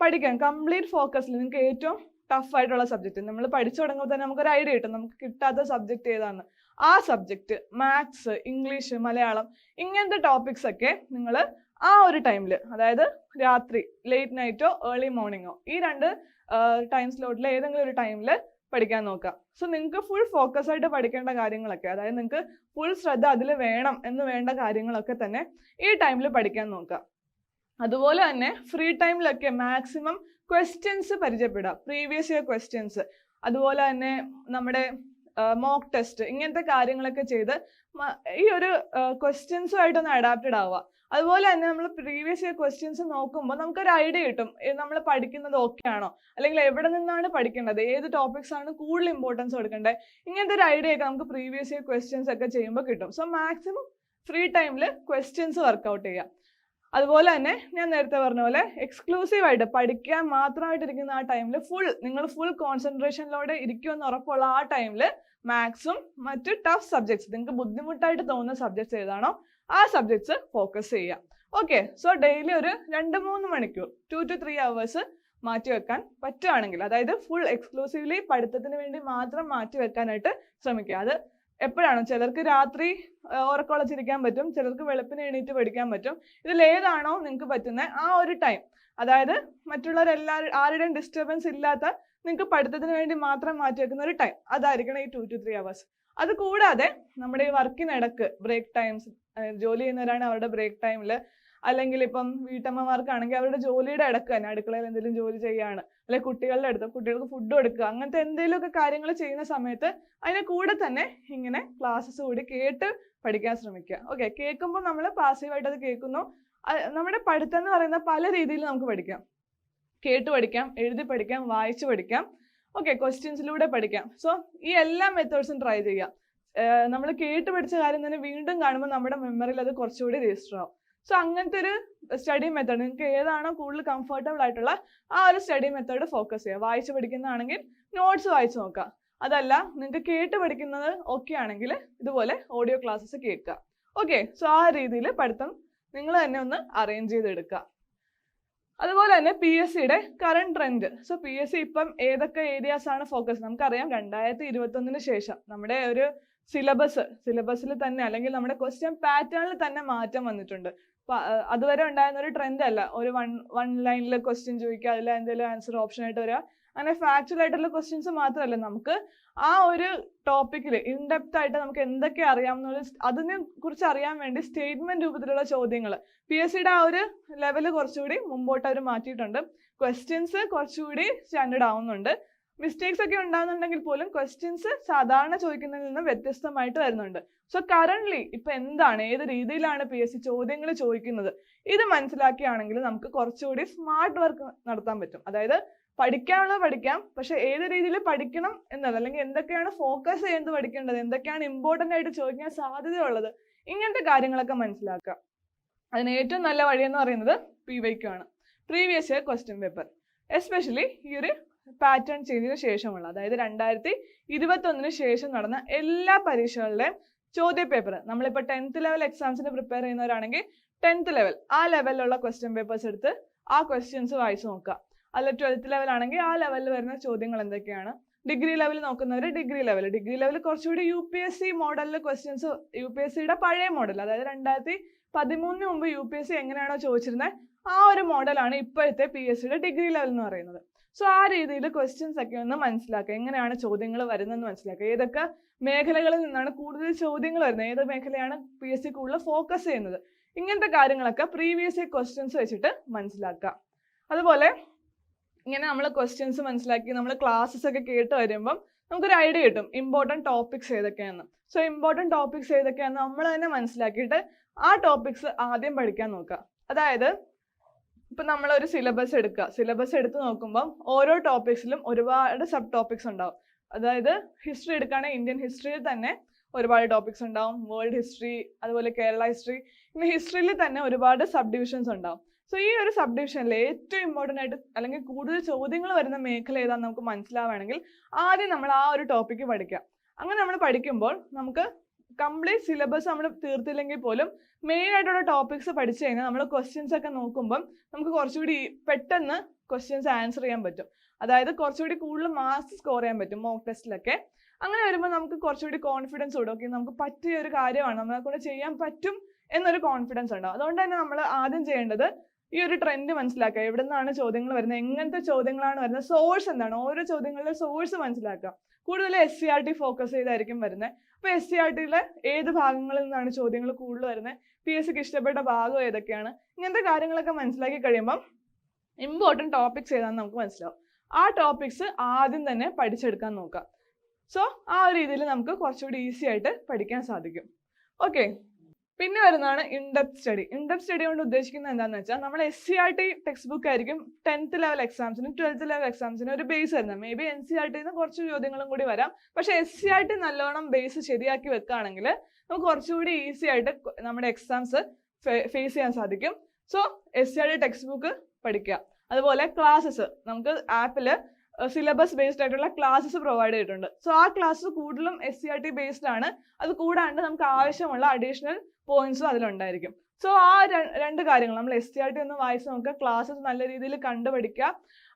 പഠിക്കാൻ കംപ്ലീറ്റ് ഫോക്കസിൽ നിങ്ങൾക്ക് ഏറ്റവും ടഫ് ആയിട്ടുള്ള സബ്ജക്റ്റ് നമ്മൾ പഠിച്ചു തുടങ്ങുമ്പോൾ തന്നെ നമുക്കൊരു ഐഡിയ കിട്ടും. നമുക്ക് കിട്ടാത്ത സബ്ജക്റ്റ് ഏതാണ്? ആ സബ്ജക്റ്റ് മാത്സ് ഇംഗ്ലീഷ് മലയാളം ഇങ്ങനത്തെ ടോപ്പിക്സ് ഒക്കെ നിങ്ങൾ ആ ഒരു ടൈമിൽ അതായത് രാത്രി ലേറ്റ് നൈറ്റോ ഏർലി മോർണിംഗോ ഈ രണ്ട് ടൈം സ്ലോട്ടിൽ ഏതെങ്കിലും ഒരു ടൈമിൽ പഠിക്കാൻ നോക്കാം. സോ നിങ്ങൾക്ക് ഫുൾ ഫോക്കസ് ആയിട്ട് പഠിക്കേണ്ട കാര്യങ്ങളൊക്കെ അതായത് നിങ്ങൾക്ക് ഫുൾ ശ്രദ്ധ അതിൽ വേണം എന്ന് വേണ്ട കാര്യങ്ങളൊക്കെ തന്നെ ഈ ടൈമിൽ പഠിക്കാൻ നോക്കാം. അതുപോലെ തന്നെ ഫ്രീ ടൈമിലൊക്കെ മാക്സിമം ക്വസ്റ്റ്യൻസ് പരിചയപ്പെടുക. പ്രീവിയസ് ഇയർ ക്വസ്റ്റ്യൻസ് അതുപോലെ തന്നെ നമ്മുടെ മോക്ക് ടെസ്റ്റ് ഇങ്ങനത്തെ കാര്യങ്ങളൊക്കെ ചെയ്ത് ഈ ഒരു ക്വസ്റ്റ്യൻസുമായിട്ടൊന്ന് അഡാപ്റ്റഡ് ആവുക. അതുപോലെ തന്നെ നമ്മൾ പ്രീവിയസ് ഇയർ ക്വസ്റ്റ്യൻസ് നോക്കുമ്പോൾ നമുക്കൊരു ഐഡിയ കിട്ടും. നമ്മൾ പഠിക്കുന്നത് ഓക്കെ ആണോ? അല്ലെങ്കിൽ എവിടെ നിന്നാണ് പഠിക്കേണ്ടത്? ഏത് ടോപ്പിക്സ് ആണ് കൂടുതൽ ഇമ്പോർട്ടൻസ് കൊടുക്കേണ്ടത്? ഇങ്ങനത്തെ ഒരു ഐഡിയ ഒക്കെ നമുക്ക് പ്രീവിയസ് ഇയർ ക്വസ്റ്റ്യൻസ് ഒക്കെ ചെയ്യുമ്പോൾ കിട്ടും. സോ മാക്സിമം ഫ്രീ ടൈമിൽ ക്വസ്റ്റ്യൻസ് വർക്കൗട്ട് ചെയ്യുക അതുപോലെ തന്നെ ഞാൻ നേരത്തെ പറഞ്ഞ പോലെ എക്സ്ക്ലൂസീവ് ആയിട്ട് പഠിക്കാൻ മാത്രമായിട്ടിരിക്കുന്ന ആ ടൈമിൽ ഫുൾ നിങ്ങൾ ഫുൾ കോൺസെൻട്രേഷനിലൂടെ ഇരിക്കുമെന്ന് ഉറപ്പുള്ള ആ ടൈമിൽ മാത്സും മറ്റ് ടഫ് സബ്ജക്ട്സ് നിങ്ങൾക്ക് ബുദ്ധിമുട്ടായിട്ട് തോന്നുന്ന സബ്ജക്ട്സ് ഏതാണോ ആ സബ്ജക്ട്സ് ഫോക്കസ് ചെയ്യുക. ഓക്കെ സോ ഡെയിലി ഒരു രണ്ട് മൂന്ന് മണിക്കൂർ ടു ടു ത്രീ അവേഴ്സ് മാറ്റി വെക്കാൻ പറ്റുകയാണെങ്കിൽ അതായത് ഫുൾ എക്സ്ക്ലൂസീവ്ലി പഠിത്തത്തിന് വേണ്ടി മാത്രം മാറ്റി വെക്കാനായിട്ട് ശ്രമിക്കുക. അത് എപ്പോഴാണോ? ചിലർക്ക് രാത്രി ഉറക്കമുളച്ചിരിക്കാൻ പറ്റും ചിലർക്ക് വെളുപ്പിന് എണീറ്റ് പഠിക്കാൻ പറ്റും. ഇതിൽ ഏതാണോ നിങ്ങൾക്ക് പറ്റുന്നത് ആ ഒരു ടൈം അതായത് മറ്റുള്ളവരെല്ലാവരും ആരുടെയും ഡിസ്റ്റർബൻസ് ഇല്ലാത്ത നിങ്ങൾക്ക് പഠിത്തത്തിന് വേണ്ടി മാത്രം മാറ്റി വെക്കുന്ന ഒരു ടൈം അതായിരിക്കണം ഈ ടു ടു ത്രീ അവേഴ്സ് അത് കൂടാതെ നമ്മുടെ ഈ വർക്കിനിടക്ക് ബ്രേക്ക് ടൈംസ് ജോലി ചെയ്യുന്നവരാണ് അവരുടെ ബ്രേക്ക് ടൈമിൽ അല്ലെങ്കിൽ ഇപ്പം വീട്ടമ്മമാർക്കാണെങ്കിൽ അവരുടെ ജോലിയുടെ ഇടയ്ക്ക് തന്നെ അടുക്കളയിൽ എന്തെങ്കിലും ജോലി ചെയ്യാണ് അല്ലെങ്കിൽ കുട്ടികളുടെ അടുത്ത് കുട്ടികൾക്ക് ഫുഡ് കൊടുക്കുക. അങ്ങനത്തെ എന്തെങ്കിലുമൊക്കെ കാര്യങ്ങൾ ചെയ്യുന്ന സമയത്ത് അതിന് കൂടെ തന്നെ ഇങ്ങനെ ക്ലാസ്സസ് കൂടി കേട്ട് പഠിക്കാൻ ശ്രമിക്കുക. ഓക്കെ കേൾക്കുമ്പോൾ നമ്മൾ പാസീവായിട്ട് അത് കേൾക്കുന്നു. നമ്മുടെ പഠിത്തം എന്ന് പറയുന്ന പല രീതിയിൽ നമുക്ക് പഠിക്കാം. കേട്ട് പഠിക്കാം എഴുതി പഠിക്കാം വായിച്ചു പഠിക്കാം. ഓക്കെ ക്വസ്റ്റ്യൻസിലൂടെ പഠിക്കാം. സോ ഈ എല്ലാ മെത്തേഡ്സും ട്രൈ ചെയ്യാം നമ്മൾ കേട്ട് പഠിച്ച കാര്യം തന്നെ വീണ്ടും കാണുമ്പോൾ നമ്മുടെ മെമ്മറിയിൽ അത് കുറച്ചുകൂടി രജിസ്റ്റർ ആവും. സോ അങ്ങനത്തെ ഒരു സ്റ്റഡി മെത്തേഡ് നിങ്ങൾക്ക് ഏതാണോ കൂടുതൽ കംഫർട്ടബിൾ ആയിട്ടുള്ള ആ ഒരു സ്റ്റഡി മെത്തേഡ് ഫോക്കസ് ചെയ്യുക. വായിച്ച് പഠിക്കുന്നതാണെങ്കിൽ നോട്ട്സ് വായിച്ച് നോക്കുക. അതല്ല നിങ്ങൾക്ക് കേട്ട് പഠിക്കുന്നത് ഓക്കെ ആണെങ്കിൽ ഇതുപോലെ ഓഡിയോ ക്ലാസ്സസ് കേൾക്കുക. ഓക്കെ സോ ആ രീതിയിൽ പഠിത്തം നിങ്ങൾ തന്നെ ഒന്ന് അറേഞ്ച് ചെയ്തെടുക്കുക. അതുപോലെ തന്നെ പി എസ് സിയുടെ current trend so P S C ഇപ്പം ഏതൊക്കെ ഏരിയാസ് ആണ് ഫോക്കസ് നമുക്കറിയാം രണ്ടായിരത്തി ഇരുപത്തി ഒന്നിന് ശേഷം നമ്മുടെ ഒരു സിലബസ് സിലബസിൽ തന്നെ അല്ലെങ്കിൽ നമ്മുടെ ക്വസ്റ്റ്യൻ പാറ്റേണിൽ തന്നെ മാറ്റം വന്നിട്ടുണ്ട്. അതുവരെ ഉണ്ടായിരുന്ന ഒരു ട്രെൻഡ് അല്ല. ഒരു വൺ വൺ ലൈനിൽ ക്വസ്റ്റ്യൻ ചോദിക്കുക അതിൽ എന്തെങ്കിലും ആൻസർ ഓപ്ഷൻ ആയിട്ട് വരിക. അങ്ങനെ ഫാക്ച്വൽ ആയിട്ടുള്ള ക്വസ്റ്റ്യൻസ് മാത്രമല്ല നമുക്ക്? ആ ഒരു ടോപ്പിക്കിൽ ഇൻഡെപ്ത് ആയിട്ട് നമുക്ക് എന്തൊക്കെ അറിയാം എന്നുള്ള അതിനെ കുറിച്ച് അറിയാൻ വേണ്ടി സ്റ്റേറ്റ്മെന്റ് രൂപത്തിലുള്ള ചോദ്യങ്ങൾ പി എസ് സിയുടെ ആ ഒരു ലെവൽ കുറച്ചുകൂടി മുമ്പോട്ട് അവർ മാറ്റിയിട്ടുണ്ട്. ക്വസ്റ്റ്യൻസ് കുറച്ചുകൂടി സ്റ്റാൻഡേർഡ് ആവുന്നുണ്ട്. മിസ്റ്റേക്സ് ഒക്കെ ഉണ്ടാകുന്നുണ്ടെങ്കിൽ പോലും ക്വസ്റ്റ്യൻസ് സാധാരണ ചോദിക്കുന്നതിൽ നിന്ന് വ്യത്യസ്തമായിട്ട് വരുന്നുണ്ട്. സോ കറന്റ് ഇപ്പൊ എന്താണ് ഏത് രീതിയിലാണ് പി എസ് സി ചോദ്യങ്ങൾ ചോദിക്കുന്നത്? ഇത് മനസ്സിലാക്കിയാണെങ്കിൽ നമുക്ക് കുറച്ചുകൂടി സ്മാർട്ട് വർക്ക് നടത്താൻ പറ്റും. അതായത് പഠിക്കാനുള്ളത് പഠിക്കാം പക്ഷെ ഏത് രീതിയിൽ പഠിക്കണം എന്നത് അല്ലെങ്കിൽ എന്തൊക്കെയാണ് ഫോക്കസ് ചെയ്ത് പഠിക്കേണ്ടത് എന്തൊക്കെയാണ് ഇമ്പോർട്ടന്റ് ആയിട്ട് ചോദിക്കാൻ സാധ്യതയുള്ളത് ഇങ്ങനത്തെ കാര്യങ്ങളൊക്കെ മനസ്സിലാക്കുക അതിന് ഏറ്റവും നല്ല വഴി എന്ന് പറയുന്നത് പി വൈക്യു ആണ്. Previous year question paper especially ഈ ഒരു പാറ്റേൺ ചേഞ്ചിന് ശേഷമുള്ള അതായത് രണ്ടായിരത്തി ഇരുപത്തൊന്നിന് ശേഷം നടന്ന എല്ലാ പരീക്ഷകളുടെയും ചോദ്യ പേപ്പർ നമ്മളിപ്പോൾ ടെൻത്ത് ലെവൽ എക്സാംസിന് പ്രിപ്പയർ ചെയ്യുന്നവരാണെങ്കിൽ ടെൻത്ത് ലെവൽ ആ ലെവലിലുള്ള ക്വസ്റ്റ്യൻ പേപ്പേഴ്സ് എടുത്ത് ആ ക്വസ്റ്റ്യൻസ് വായിച്ചു നോക്കുക. അല്ല ട്വൽത്ത് ലെവൽ ആണെങ്കിൽ ആ ലെവലിൽ വരുന്ന ചോദ്യങ്ങൾ എന്തൊക്കെയാണ്? ഡിഗ്രി ലെവൽ നോക്കുന്നവർ ഡിഗ്രി ലെവൽ ഡിഗ്രി ലെവൽ കുറച്ചുകൂടി യു പി എസ് സി മോഡലിൽ ക്വസ്റ്റ്യൻസ് യു പി എസ് സിയുടെ പഴയ മോഡൽ അതായത് രണ്ടായിരത്തി പതിമൂന്നിന് മുമ്പ് യു പി എസ് സി എങ്ങനെയാണോ ചോദിച്ചിരുന്നത് ആ ഒരു മോഡലാണ് ഇപ്പോഴത്തെ പി എസ് സിയുടെ ഡിഗ്രി ലെവൽ എന്ന് പറയുന്നത്. സോ ആ രീതിയിൽ ക്വസ്റ്റ്യൻസ് ഒക്കെ ഒന്ന് മനസ്സിലാക്കുക. എങ്ങനെയാണ് ചോദ്യങ്ങൾ വരുന്നതെന്ന് മനസ്സിലാക്കുക. ഏതൊക്കെ മേഖലകളിൽ നിന്നാണ് കൂടുതൽ ചോദ്യങ്ങൾ വരുന്നത്? ഏത് മേഖലയാണ് പി എസ് സി കൂടുതൽ ഫോക്കസ് ചെയ്യുന്നത്? ഇങ്ങനത്തെ കാര്യങ്ങളൊക്കെ പ്രീവിയസ് ക്വസ്റ്റ്യൻസ് വെച്ചിട്ട് മനസ്സിലാക്കുക. അതുപോലെ ഇങ്ങനെ നമ്മൾ ക്വസ്റ്റ്യൻസ് മനസ്സിലാക്കി നമ്മൾ ക്ലാസ്സസ് ഒക്കെ കേട്ട് വരുമ്പം നമുക്കൊരു ഐഡിയ കിട്ടും. ഇമ്പോർട്ടന്റ് ടോപ്പിക്സ് ഏതൊക്കെയാണെന്ന് സോ ഇമ്പോർട്ടന്റ് ടോപ്പിക്സ് ഏതൊക്കെയാണെന്ന് നമ്മൾ തന്നെ മനസ്സിലാക്കിയിട്ട് ആ ടോപ്പിക്സ് ആദ്യം പഠിക്കാൻ നോക്കുക. അതായത് ഇപ്പം നമ്മളൊരു സിലബസ് എടുക്കുക. സിലബസ് എടുത്ത് നോക്കുമ്പം ഓരോ ടോപ്പിക്സിലും ഒരുപാട് സബ് ടോപ്പിക്സ് ഉണ്ടാവും. അതായത് ഹിസ്റ്ററി എടുക്കുകയാണെങ്കിൽ ഇന്ത്യൻ ഹിസ്റ്ററിയിൽ തന്നെ ഒരുപാട് ടോപ്പിക്സ് ഉണ്ടാവും. വേൾഡ് ഹിസ്റ്ററി അതുപോലെ കേരള ഹിസ്റ്ററി ഇങ്ങനെ ഹിസ്റ്ററിയിൽ തന്നെ ഒരുപാട് സബ് ഡിവിഷൻസ് ഉണ്ടാവും. സോ ഈ ഒരു സബ് ഡിവിഷനിൽ ഏറ്റവും ഇമ്പോർട്ടന്റ് ആയിട്ട് അല്ലെങ്കിൽ കൂടുതൽ ചോദ്യങ്ങൾ വരുന്ന മേഖല ഏതാണെന്ന് നമുക്ക് മനസ്സിലാവുകയാണെങ്കിൽ ആദ്യം നമ്മൾ ആ ഒരു ടോപ്പിക്ക് പഠിക്കാം അങ്ങനെ നമ്മൾ പഠിക്കുമ്പോൾ നമുക്ക് കംപ്ലീറ്റ് സിലബസ് നമ്മൾ തീർത്തില്ലെങ്കിൽ പോലും മെയിൻ ആയിട്ടുള്ള ടോപ്പിക്സ് പഠിച്ചു കഴിഞ്ഞാൽ നമ്മൾ ക്വസ്റ്റ്യൻസ് ഒക്കെ നോക്കുമ്പം നമുക്ക് കുറച്ചുകൂടി പെട്ടെന്ന് ക്വസ്റ്റ്യൻസ് ആൻസർ ചെയ്യാൻ പറ്റും. അതായത് കുറച്ചുകൂടി കൂടുതൽ മാർക്സ് സ്കോർ ചെയ്യാൻ പറ്റും മോക്ക് ടെസ്റ്റിലൊക്കെ അങ്ങനെ വരുമ്പോൾ നമുക്ക് കുറച്ചുകൂടി കോൺഫിഡൻസ് കൂടും. ഓക്കെ നമുക്ക് പറ്റിയ ഒരു കാര്യമാണ് നമ്മളെ കൊണ്ട് ചെയ്യാൻ പറ്റും എന്നൊരു കോൺഫിഡൻസ് ഉണ്ടാവും. അതുകൊണ്ട് തന്നെ നമ്മൾ ആദ്യം ചെയ്യേണ്ടത് ഈ ഒരു ട്രെൻഡ് മനസ്സിലാക്കുക. എവിടെ നിന്നാണ് ചോദ്യങ്ങൾ വരുന്നത്? എങ്ങനത്തെ ചോദ്യങ്ങളാണ് വരുന്നത്? സോഴ്സ് എന്താണ്? ഓരോ ചോദ്യങ്ങളുടെ സോഴ്സ് മനസ്സിലാക്കുക. കൂടുതൽ S C R T focus ചെയ്തായിരിക്കും വരുന്നത്. അപ്പോൾ എസ് സി ആർ ടിയിലെ ഏത് ഭാഗങ്ങളിൽ നിന്നാണ് ചോദ്യങ്ങൾ കൂടുതൽ വരുന്നത്? പി എസ് സിക്ക് ഇഷ്ടപ്പെട്ട ഭാഗം ഏതൊക്കെയാണ്? ഇങ്ങനത്തെ കാര്യങ്ങളൊക്കെ മനസ്സിലാക്കി കഴിയുമ്പം ഇമ്പോർട്ടന്റ് ടോപ്പിക്സ് ഏതാണെന്ന് നമുക്ക് മനസ്സിലാവും. ആ ടോപ്പിക്സ് ആദ്യം തന്നെ പഠിച്ചെടുക്കാൻ നോക്കാം സോ ആ ഒരു രീതിയിൽ നമുക്ക് കുറച്ചുകൂടി ഈസി ആയിട്ട് പഠിക്കാൻ സാധിക്കും. ഓക്കെ പിന്നെ വരുന്നതാണ് ഇൻഡെപ്ത് സ്റ്റഡി ഇൻഡെപ്ത് സ്റ്റഡി കൊണ്ട് ഉദ്ദേശിക്കുന്നത് എന്താണെന്ന് വെച്ചാൽ നമ്മൾ S C R T text book ആയിരിക്കും ടെൻത്ത് ലെവൽ എക്സാംസിനും ട്വൽത്ത് ലെവൽ എക്സാംസിനും ഒരു ബേസ് വരുന്നത്. Maybe N C R ടിന്ന് കുറച്ച് ചോദ്യങ്ങളും കൂടി വരാം. പക്ഷേ എസ് സി ആർ ടി നല്ലോണം ബേസ് ശരിയാക്കി വെക്കുകയാണെങ്കിൽ നമുക്ക് കുറച്ചുകൂടി ഈസി ആയിട്ട് നമ്മുടെ എക്സാംസ് ഫേസ് ചെയ്യാൻ സാധിക്കും. So S C R T text book പഠിക്കുക. അതുപോലെ ക്ലാസ്സസ് നമുക്ക് ആപ്പിൽ സിലബസ് ബേസ്ഡ് ആയിട്ടുള്ള ക്ലാസ്സസ് പ്രൊവൈഡ് ചെയ്തിട്ടുണ്ട്. സോ ആ ക്ലാസ് കൂടുതലും S C R T based ആണ്. അത് കൂടാണ്ട് നമുക്ക് ആവശ്യമുള്ള അഡീഷണൽ പോയിന്റ്സും അതിലുണ്ടായിരിക്കും. സോ ആ രണ്ട് കാര്യങ്ങൾ നമ്മൾ എസ് ടി ആർ ടി ഒന്ന് വായിച്ച് നോക്കുക ക്ലാസ്സസ് നല്ല രീതിയിൽ കണ്ടുപഠിക്കുക.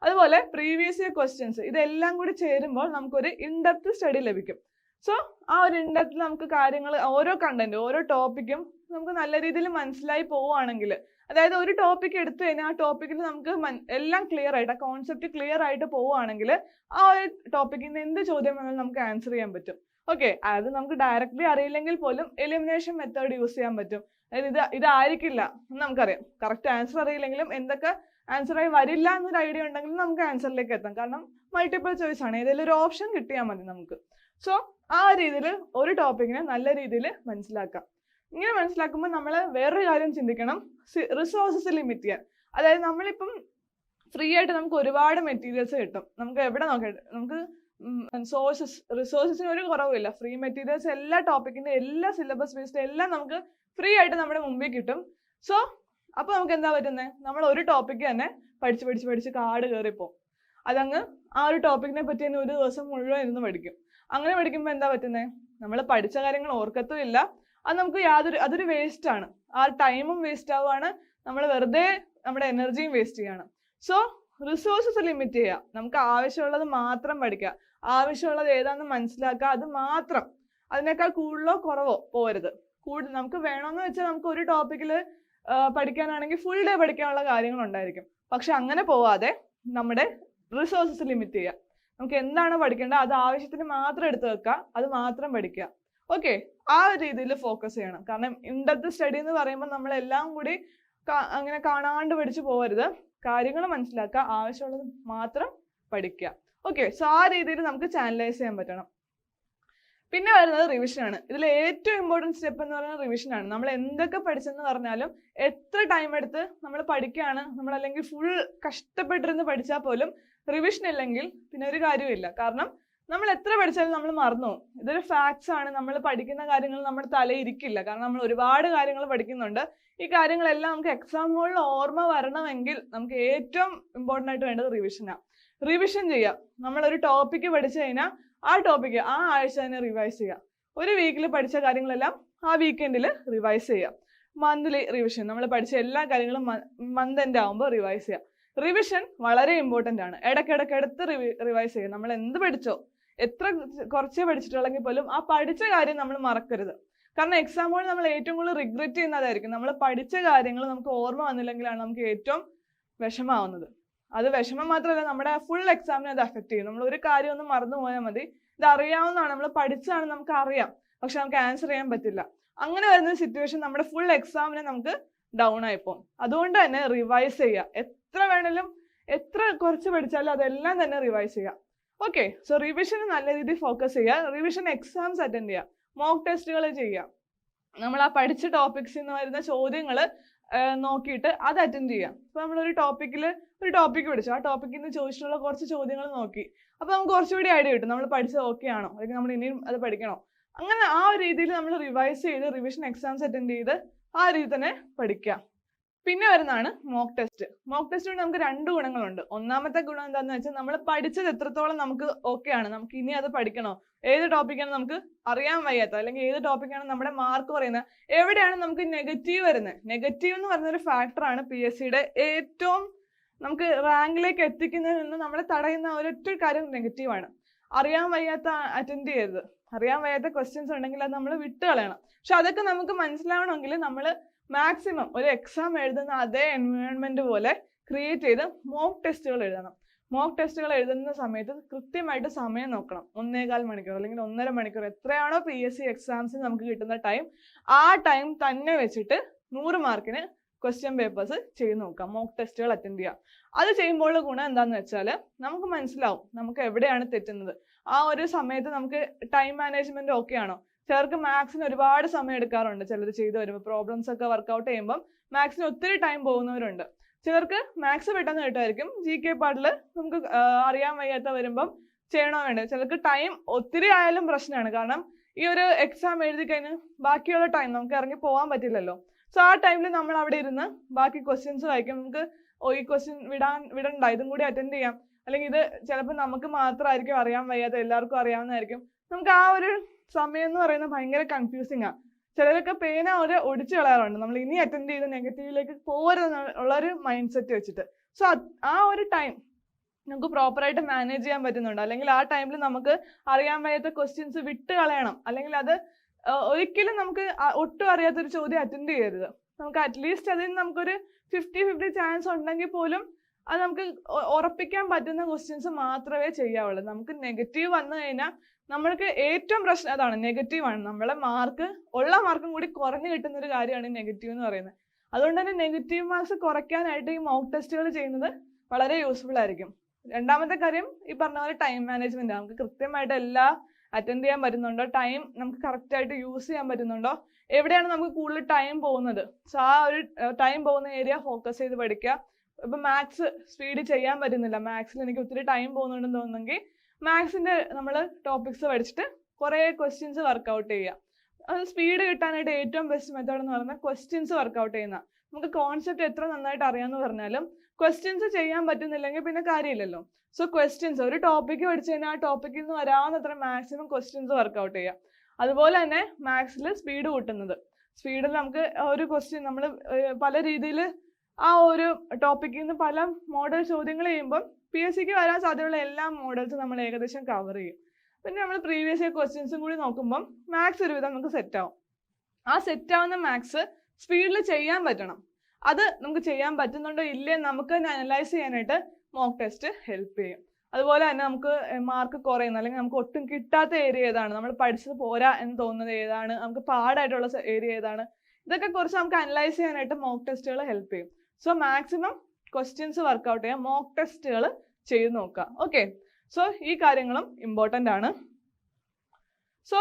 അതുപോലെ പ്രീവിയസ് ഇയർ ക്വസ്റ്റ്യൻസ് ഇതെല്ലാം കൂടി ചേരുമ്പോൾ നമുക്കൊരു ഇൻഡെപ്ത് സ്റ്റഡി ലഭിക്കും. സോ ആ ഒരു ഇൻഡെപ്തിൽ നമുക്ക് കാര്യങ്ങൾ ഓരോ കണ്ടന്റ് ഓരോ ടോപ്പിക്കും നമുക്ക് നല്ല രീതിയിൽ മനസ്സിലായി പോവുകയാണെങ്കിൽ അതായത് ഒരു ടോപ്പിക് എടുത്തു കഴിഞ്ഞാൽ ആ ടോപ്പിക്കിൽ നമുക്ക് എല്ലാം ക്ലിയർ ആയിട്ട് ആ കോൺസെപ്റ്റ് ക്ലിയർ ആയിട്ട് പോവുകയാണെങ്കിൽ ആ ഒരു ടോപ്പിക്കിൽ നിന്ന് എന്ത് ചോദ്യം വന്നാലും നമുക്ക് ആൻസർ ചെയ്യാൻ പറ്റും. ഓക്കെ അത് നമുക്ക് ഡയറക്റ്റ്ലി അറിയില്ലെങ്കിൽ പോലും എലിമിനേഷൻ മെത്തേഡ് യൂസ് ചെയ്യാൻ പറ്റും. അതായത് ഇത് ഇതായിരിക്കില്ല എന്ന് നമുക്കറിയാം. കറക്റ്റ് ആൻസർ അറിയില്ലെങ്കിലും എന്തൊക്കെ ആൻസറായി വരില്ല എന്നൊരു ഐഡിയ ഉണ്ടെങ്കിൽ നമുക്ക് ആൻസറിലേക്ക് എത്താം. കാരണം മൾട്ടിപ്പിൾ ചോയ്സ് ആണ്. ഏതെങ്കിലും ഒരു ഓപ്ഷൻ കിട്ടിയാൽ മതി നമുക്ക്. സോ ആ രീതിയിൽ ഒരു ടോപ്പിക്കിനെ നല്ല രീതിയിൽ മനസ്സിലാക്കാം. ഇങ്ങനെ മനസ്സിലാക്കുമ്പോൾ നമ്മൾ വേറൊരു കാര്യം ചിന്തിക്കണം. റിസോഴ്സസ് ലിമിറ്റ് ചെയ്യാൻ. അതായത് നമ്മളിപ്പം ഫ്രീ ആയിട്ട് നമുക്ക് ഒരുപാട് മെറ്റീരിയൽസ് കിട്ടും. നമുക്ക് എവിടെ നോക്കാം നമുക്ക് സോഴ്സസ് റിസോഴ്സസിന് ഒരു കുറവില്ല ഫ്രീ മെറ്റീരിയൽസ് എല്ലാ ടോപ്പിക്കിന്റെ എല്ലാ സിലബസ് ബേസ്ഡ് എല്ലാം നമുക്ക് ഫ്രീ ആയിട്ട് നമ്മുടെ മുമ്പിൽ കിട്ടും. സോ അപ്പോൾ നമുക്ക് എന്താ പറ്റുന്നത് നമ്മൾ ഒരു ടോപ്പിക്ക് തന്നെ പഠിച്ച് പഠിച്ച് പഠിച്ച് കാട് കയറിപ്പോവും. അതങ്ങ് ആ ഒരു ടോപ്പിക്കിനെ പറ്റി തന്നെ ഒരു ദിവസം മുഴുവൻ ഇരുന്ന് പഠിക്കും. അങ്ങനെ പഠിക്കുമ്പോൾ എന്താ പറ്റുന്നത് നമ്മൾ പഠിച്ച കാര്യങ്ങൾ ഓർക്കത്തും ഇല്ല അത് നമുക്ക് യാതൊരു അതൊരു വേസ്റ്റ് ആണ്. ആ ടൈമും വേസ്റ്റ് ആവുകയാണ് നമ്മൾ വെറുതെ നമ്മുടെ എനർജിയും വേസ്റ്റ് ചെയ്യാണ്. സോ റിസോഴ്സസ് ലിമിറ്റ് ചെയ്യുക. നമുക്ക് ആവശ്യമുള്ളത് മാത്രം പഠിക്കുക. ആവശ്യമുള്ളത് ഏതാണെന്ന് മനസ്സിലാക്കുക. അത് മാത്രം. അതിനേക്കാൾ കൂടുതലോ കുറവോ പോരുത്. കൂടുതൽ നമുക്ക് വേണമെന്ന് വെച്ചാൽ നമുക്ക് ഒരു ടോപ്പിക്കിൽ പഠിക്കാനാണെങ്കിൽ ഫുൾ ഡേ പഠിക്കാനുള്ള കാര്യങ്ങൾ ഉണ്ടായിരിക്കും. പക്ഷെ അങ്ങനെ പോവാതെ നമ്മുടെ റിസോഴ്സസ് ലിമിറ്റ് ചെയ്യുക. നമുക്ക് എന്താണ് പഠിക്കേണ്ടത്? അത് ആവശ്യത്തിന് മാത്രം എടുത്തു വെക്കുക. അത് മാത്രം പഠിക്കുക. ഓക്കെ ആ ഒരു രീതിയിൽ ഫോക്കസ് ചെയ്യണം. കാരണം ഇൻഡെപ്ത് സ്റ്റഡി എന്ന് പറയുമ്പോൾ നമ്മളെല്ലാം കൂടി കാ- അങ്ങനെ കാണാണ്ട് പഠിച്ചു പോകരുത് കാര്യങ്ങൾ മനസ്സിലാക്കുക ആവശ്യമുള്ളത് മാത്രം പഠിക്കുക. ഓക്കെ സോ ആ രീതിയിൽ നമുക്ക് ചാനലൈസ് ചെയ്യാൻ പറ്റണം. പിന്നെ വരുന്നത് റിവിഷൻ ആണ്. ഇതിൽ ഏറ്റവും ഇമ്പോർട്ടന്റ് സ്റ്റെപ്പ് എന്ന് പറയുന്നത് റിവിഷൻ ആണ്. നമ്മൾ എന്തൊക്കെ പഠിച്ചെന്ന് പറഞ്ഞാലും എത്ര ടൈം എടുത്ത് നമ്മൾ പഠിക്കുകയാണ് നമ്മൾ അല്ലെങ്കിൽ ഫുൾ കഷ്ടപ്പെട്ടിരുന്ന് പഠിച്ചാൽ പോലും റിവിഷൻ ഇല്ലെങ്കിൽ പിന്നെ ഒരു കാര്യമില്ല കാരണം നമ്മൾ എത്ര പഠിച്ചാലും നമ്മൾ മറന്നു. ഇതൊരു ഫാക്ട്സ് ആണ്. നമ്മൾ പഠിക്കുന്ന കാര്യങ്ങൾ നമ്മുടെ തലയിൽ ഇരിക്കില്ല. കാരണം നമ്മൾ ഒരുപാട് കാര്യങ്ങൾ പഠിക്കുന്നുണ്ട്. ഈ കാര്യങ്ങളെല്ലാം നമുക്ക് എക്സാം ഹോളിൽ ഓർമ്മ വരണമെങ്കിൽ നമുക്ക് ഏറ്റവും ഇമ്പോർട്ടന്റ് ആയിട്ട് വേണ്ടത് റിവിഷനാണ് റിവിഷൻ ചെയ്യാം നമ്മളൊരു ടോപ്പിക്ക് പഠിച്ചു കഴിഞ്ഞാൽ ആ ടോപ്പിക്ക് ആ ആഴ്ച തന്നെ റിവൈസ് ചെയ്യാം ഒരു വീക്കിൽ പഠിച്ച കാര്യങ്ങളെല്ലാം ആ വീക്കെൻഡിൽ റിവൈസ് ചെയ്യാം മന്ത്ലി റിവിഷൻ നമ്മൾ പഠിച്ച എല്ലാ കാര്യങ്ങളും മന്ത് എൻഡ് ആകുമ്പോൾ റിവൈസ് ചെയ്യാം റിവിഷൻ വളരെ ഇമ്പോർട്ടന്റ് ആണ്. ഇടയ്ക്കിടയ്ക്ക് എടുത്ത് റിവൈസ് ചെയ്യുക. നമ്മൾ എന്ത് പഠിച്ചോ എത്ര കുറച്ചേ പഠിച്ചിട്ടുള്ളെങ്കിൽ പോലും ആ പഠിച്ച കാര്യം നമ്മൾ മറക്കരുത്. കാരണം എക്സാം ഹോളിൽ നമ്മൾ ഏറ്റവും കൂടുതൽ റിഗ്രറ്റ് ചെയ്യുന്നതായിരിക്കും. നമ്മൾ പഠിച്ച കാര്യങ്ങൾ നമുക്ക് ഓർമ്മ വന്നില്ലെങ്കിലാണ് നമുക്ക് ഏറ്റവും വിഷമാവുന്നത്. അത് വിഷമം മാത്രമല്ല നമ്മുടെ ഫുൾ എക്സാമിനെ അത് അഫക്റ്റ് ചെയ്യും. നമ്മൾ ഒരു കാര്യം ഒന്ന് മറന്നു പോയാൽ മതി. ഇത് അറിയാവുന്നതാണ്. നമ്മൾ പഠിച്ചതാണ് നമുക്ക് അറിയാം. പക്ഷെ നമുക്ക് ആൻസർ ചെയ്യാൻ പറ്റില്ല. അങ്ങനെ വരുന്ന സിറ്റുവേഷൻ നമ്മുടെ ഫുൾ എക്സാമിനെ നമുക്ക് ഡൗൺ പോകും. അതുകൊണ്ട് തന്നെ റിവൈസ് ചെയ്യുക. എത്ര വേണേലും എത്ര കുറച്ച് പഠിച്ചാലും അതെല്ലാം തന്നെ റിവൈസ് ചെയ്യുക. ഓക്കെ സോ റിവിഷന് നല്ല രീതിയിൽ ഫോക്കസ് ചെയ്യുക. റിവിഷൻ എക്സാംസ് അറ്റൻഡ് ചെയ്യുക. മോക്ക് ടെസ്റ്റുകൾ ചെയ്യുക. നമ്മൾ ആ പഠിച്ച ടോപ്പിക്സ് നിന്ന് വരുന്ന ചോദ്യങ്ങൾ നോക്കിയിട്ട് അത് അറ്റൻഡ് ചെയ്യുക. ഇപ്പം നമ്മളൊരു ടോപ്പിക്കിൽ ഒരു ടോപ്പിക് പഠിച്ചു. ആ ടോപ്പിക്കിൽ നിന്ന് ചോദിച്ചിട്ടുള്ള കുറച്ച് ചോദ്യങ്ങൾ നോക്കി. അപ്പോൾ നമുക്ക് കുറച്ചുകൂടി ഐഡിയ കിട്ടും. നമ്മൾ പഠിച്ചത് ഓക്കെ ആണോ? അല്ലെങ്കിൽ നമ്മൾ ഇനിയും അത് പഠിക്കണോ? അങ്ങനെ ആ ഒരു രീതിയിൽ നമ്മൾ റിവൈസ് ചെയ്ത് റിവിഷൻ എക്സാംസ് അറ്റൻഡ് ചെയ്ത് ആ രീതി തന്നെ പഠിക്കുക. പിന്നെ വരുന്നതാണ് മോക്ക് ടെസ്റ്റ് മോക്ക് ടെസ്റ്റ് കൊണ്ട് നമുക്ക് രണ്ട് ഗുണങ്ങളുണ്ട്. ഒന്നാമത്തെ ഗുണം എന്താണെന്ന് വെച്ചാൽ നമ്മൾ പഠിച്ചത് എത്രത്തോളം നമുക്ക് ഓക്കെ ആണ്. നമുക്ക് ഇനി അത് പഠിക്കണോ? ഏത് ടോപ്പിക്കാണ് നമുക്ക് അറിയാൻ വയ്യാത്ത അല്ലെങ്കിൽ ഏത് ടോപ്പിക്കാണ് നമ്മുടെ മാർക്ക് പറയുന്നത് എവിടെയാണ് നമുക്ക് നെഗറ്റീവ് വരുന്നത്? നെഗറ്റീവ് എന്ന് പറയുന്ന ഒരു ഫാക്ടറാണ് പി എസ് സിയുടെ ഏറ്റവും നമുക്ക് റാങ്കിലേക്ക് എത്തിക്കുന്നതിൽ നിന്ന് നമ്മളെ തടയുന്ന ഒരൊറ്റ കാര്യം നെഗറ്റീവാണ് അറിയാൻ വയ്യാത്ത അറ്റൻഡ് ചെയ്യരുത്. അറിയാൻ വയ്യാത്ത ക്വസ്റ്റ്യൻസ് ഉണ്ടെങ്കിൽ അത് നമ്മൾ വിട്ടുകളയണം. പക്ഷെ അതൊക്കെ നമുക്ക് മനസ്സിലാവണമെങ്കിൽ നമ്മൾ മാക്സിമം ഒരു എക്സാം എഴുതുന്ന അതേ എൻവയോൺമെന്റ് പോലെ ക്രിയേറ്റ് ചെയ്ത് മോക്ക് ടെസ്റ്റുകൾ എഴുതണം. മോക്ക് ടെസ്റ്റുകൾ എഴുതുന്ന സമയത്ത് കൃത്യമായിട്ട് സമയം നോക്കണം. ഒന്നേകാൽ മണിക്കൂർ അല്ലെങ്കിൽ ഒന്നര മണിക്കൂർ എത്രയാണോ പി എസ് സി എക്സാംസിന് നമുക്ക് കിട്ടുന്ന ടൈം ആ ടൈം തന്നെ വെച്ചിട്ട് നൂറ് മാർക്കിന് ക്വസ്റ്റ്യൻ പേപ്പേഴ്സ് ചെയ്ത് നോക്കാം. മോക്ക് ടെസ്റ്റുകൾ അറ്റൻഡ് ചെയ്യാം. അത് ചെയ്യുമ്പോൾ ഗുണം എന്താന്ന് വെച്ചാൽ നമുക്ക് മനസ്സിലാവും നമുക്ക് എവിടെയാണ് തെറ്റുന്നത്. ആ ഒരു സമയത്ത് നമുക്ക് ടൈം മാനേജ്മെന്റ് ഓക്കെ ആണോ? ചിലർക്ക് മാത്സിന് ഒരുപാട് സമയം എടുക്കാറുണ്ട്. ചിലർ ചെയ്തു വരുമ്പോൾ പ്രോബ്ലംസ് ഒക്കെ വർക്കൗട്ട് ചെയ്യുമ്പോൾ മാത്സിന് ഒത്തിരി ടൈം പോകുന്നവരുണ്ട്. ചിലർക്ക് മാത്സ് പെട്ടെന്ന് കിട്ടുമായിരിക്കും. ജി കെ പാർട്ടിൽ നമുക്ക് അറിയാൻ വയ്യാത്ത വരുമ്പം ചെയ്യണോ വേണ്ടത് ചിലർക്ക് ടൈം ഒത്തിരി ആയാലും പ്രശ്നമാണ്. കാരണം ഈ ഒരു എക്സാം എഴുതി കഴിഞ്ഞ് ബാക്കിയുള്ള ടൈം നമുക്ക് ഇറങ്ങി പോകാൻ പറ്റില്ലല്ലോ. സോ ആ ടൈമിൽ നമ്മൾ അവിടെ ഇരുന്ന് ബാക്കി ക്വസ്റ്റ്യൻസ് വായിക്കും. നമുക്ക് ഓ ഈ ക്വസ്റ്റ്യൻ വിടാൻ വിടണ്ട. ഇതും കൂടി അറ്റൻഡ് ചെയ്യാം. അല്ലെങ്കിൽ ഇത് ചിലപ്പോൾ നമുക്ക് മാത്രമായിരിക്കും അറിയാൻ വയ്യാത്ത എല്ലാവർക്കും അറിയാവുന്നതായിരിക്കും. നമുക്ക് ആ ഒരു സമയം എന്ന് പറയുന്നത് ഭയങ്കര കൺഫ്യൂസിംഗ് ആ. ചിലരൊക്കെ പേന ഒരു ഒടിച്ചു കളയാറുണ്ട്. നമ്മൾ ഇനി അറ്റൻഡ് ചെയ്ത് നെഗറ്റീവിലേക്ക് പോരുന്ന ഉള്ള ഒരു മൈൻഡ് സെറ്റ് വെച്ചിട്ട് സോ ആ ഒരു ടൈം നമുക്ക് പ്രോപ്പറായിട്ട് മാനേജ് ചെയ്യാൻ പറ്റുന്നുണ്ട്. അല്ലെങ്കിൽ ആ ടൈമിൽ നമുക്ക് അറിയാൻ വയ്യാത്ത ക്വസ്റ്റ്യൻസ് വിട്ട് കളയണം. അല്ലെങ്കിൽ അത് ഒരിക്കലും നമുക്ക് ഒട്ടും അറിയാത്തൊരു ചോദ്യം അറ്റൻഡ് ചെയ്യരുത്. നമുക്ക് അറ്റ്ലീസ്റ്റ് അതിന് നമുക്കൊരു ഫിഫ്റ്റി ഫിഫ്റ്റി ചാൻസ് ഉണ്ടെങ്കിൽ പോലും അത് നമുക്ക് ഉറപ്പിക്കാൻ പറ്റുന്ന ക്വസ്റ്റ്യൻസ് മാത്രമേ ചെയ്യാവുള്ളൂ. നമുക്ക് നെഗറ്റീവ് വന്നു കഴിഞ്ഞാൽ നമ്മൾക്ക് ഏറ്റവും പ്രശ്നം അതാണ് നെഗറ്റീവ് ആണ്. നമ്മളെ മാർക്ക് ഉള്ള മാർക്കും കൂടി കുറഞ്ഞു കിട്ടുന്ന ഒരു കാര്യമാണ് നെഗറ്റീവ് എന്ന് പറയുന്നത്. അതുകൊണ്ട് തന്നെ നെഗറ്റീവ് മാർക്സ് കുറയ്ക്കാനായിട്ട് ഈ മോക്ക് ടെസ്റ്റുകൾ ചെയ്യുന്നത് വളരെ യൂസ്ഫുൾ ആയിരിക്കും. രണ്ടാമത്തെ കാര്യം ഈ പറഞ്ഞ പോലെ ടൈം മാനേജ്മെന്റ് നമുക്ക് കൃത്യമായിട്ട് എല്ലാ അറ്റൻഡ് ചെയ്യാൻ പറ്റുന്നുണ്ടോ? ടൈം നമുക്ക് കറക്റ്റ് ആയിട്ട് യൂസ് ചെയ്യാൻ പറ്റുന്നുണ്ടോ? എവിടെയാണ് നമുക്ക് കൂടുതൽ ടൈം പോകുന്നത്? സോ ആ ഒരു ടൈം പോകുന്ന ഏരിയ ഫോക്കസ് ചെയ്ത് പഠിക്കുക. ഇപ്പൊ മാത്സ് സ്പീഡ് ചെയ്യാൻ പറ്റുന്നില്ല. മാത്സിൽ എനിക്ക് ഒത്തിരി ടൈം പോകുന്നുണ്ടെന്ന് തോന്നുന്നെങ്കിൽ മാത്സിന്റെ നമ്മൾ ടോപ്പിക്സ് പഠിച്ചിട്ട് കുറേ ക്വസ്റ്റ്യൻസ് വർക്കൗട്ട് ചെയ്യുക അത് സ്പീഡ് കിട്ടാനായിട്ട് ഏറ്റവും ബെസ്റ്റ് മെത്തേഡ് എന്ന് പറഞ്ഞാൽ ക്വസ്റ്റ്യൻസ് വർക്കൗട്ട് ചെയ്യുന്ന. നമുക്ക് കോൺസെപ്റ്റ് എത്ര നന്നായിട്ട് അറിയാമെന്ന് പറഞ്ഞാലും ക്വസ്റ്റ്യൻസ് ചെയ്യാൻ പറ്റുന്നില്ലെങ്കിൽ പിന്നെ കാര്യമില്ലല്ലോ. സോ ക്വസ്റ്റ്യൻസ് ഒരു ടോപ്പിക്ക് പഠിച്ചു കഴിഞ്ഞാൽ ആ ടോപ്പിക്കിൽ നിന്ന് വരാവുന്നത്ര മാക്സിമം ക്വസ്റ്റ്യൻസ് വർക്കൗട്ട് ചെയ്യുക അതുപോലെ തന്നെ മാത്സിൽ സ്പീഡ് കൂട്ടുന്നത്. സ്പീഡിൽ നമുക്ക് ഒരു ക്വസ്റ്റ്യൻ നമ്മൾ പല രീതിയിൽ ആ ഒരു ടോപ്പിക്കിൽ നിന്ന് പല മോഡൽ ചോദ്യങ്ങൾ ചെയ്യുമ്പം പി എസ് സിക്ക് വരാൻ സാധ്യതയുള്ള എല്ലാ മോഡൽസും നമ്മൾ ഏകദേശം കവർ ചെയ്യും. പിന്നെ നമ്മൾ പ്രീവിയസ് ഇയർ ക്വസ്റ്റ്യൻസും കൂടി നോക്കുമ്പം മാത്സ് ഒരുവിധം നമുക്ക് സെറ്റ് ആവും. ആ സെറ്റ് ആവുന്ന മാത്സ് സ്പീഡിൽ ചെയ്യാൻ പറ്റണം. അത് നമുക്ക് ചെയ്യാൻ പറ്റുന്നുണ്ടോ ഇല്ലേ നമുക്ക് തന്നെ അനലൈസ് ചെയ്യാനായിട്ട് മോക്ക് ടെസ്റ്റ് ഹെൽപ്പ് ചെയ്യും. അതുപോലെ തന്നെ നമുക്ക് മാർക്ക് കുറയുന്ന. അല്ലെങ്കിൽ നമുക്ക് ഒട്ടും കിട്ടാത്ത ഏരിയ ഏതാണ്? നമ്മൾ പഠിച്ചത് പോരാ എന്ന് തോന്നുന്നത് ഏതാണ്? നമുക്ക് പാടായിട്ടുള്ള ഏരിയ ഏതാണ്? ഇതൊക്കെ കുറച്ച് നമുക്ക് അനലൈസ് ചെയ്യാനായിട്ട് മോക്ക് ടെസ്റ്റുകൾ ഹെൽപ്പ് ചെയ്യും. So maximum questions work out ചെയ്യാം. മോക്ക് ടെസ്റ്റുകൾ ചെയ്ത് നോക്കുക ഓക്കെ സോ ഈ കാര്യങ്ങളും ഇമ്പോർട്ടന്റ് ആണ്. സോ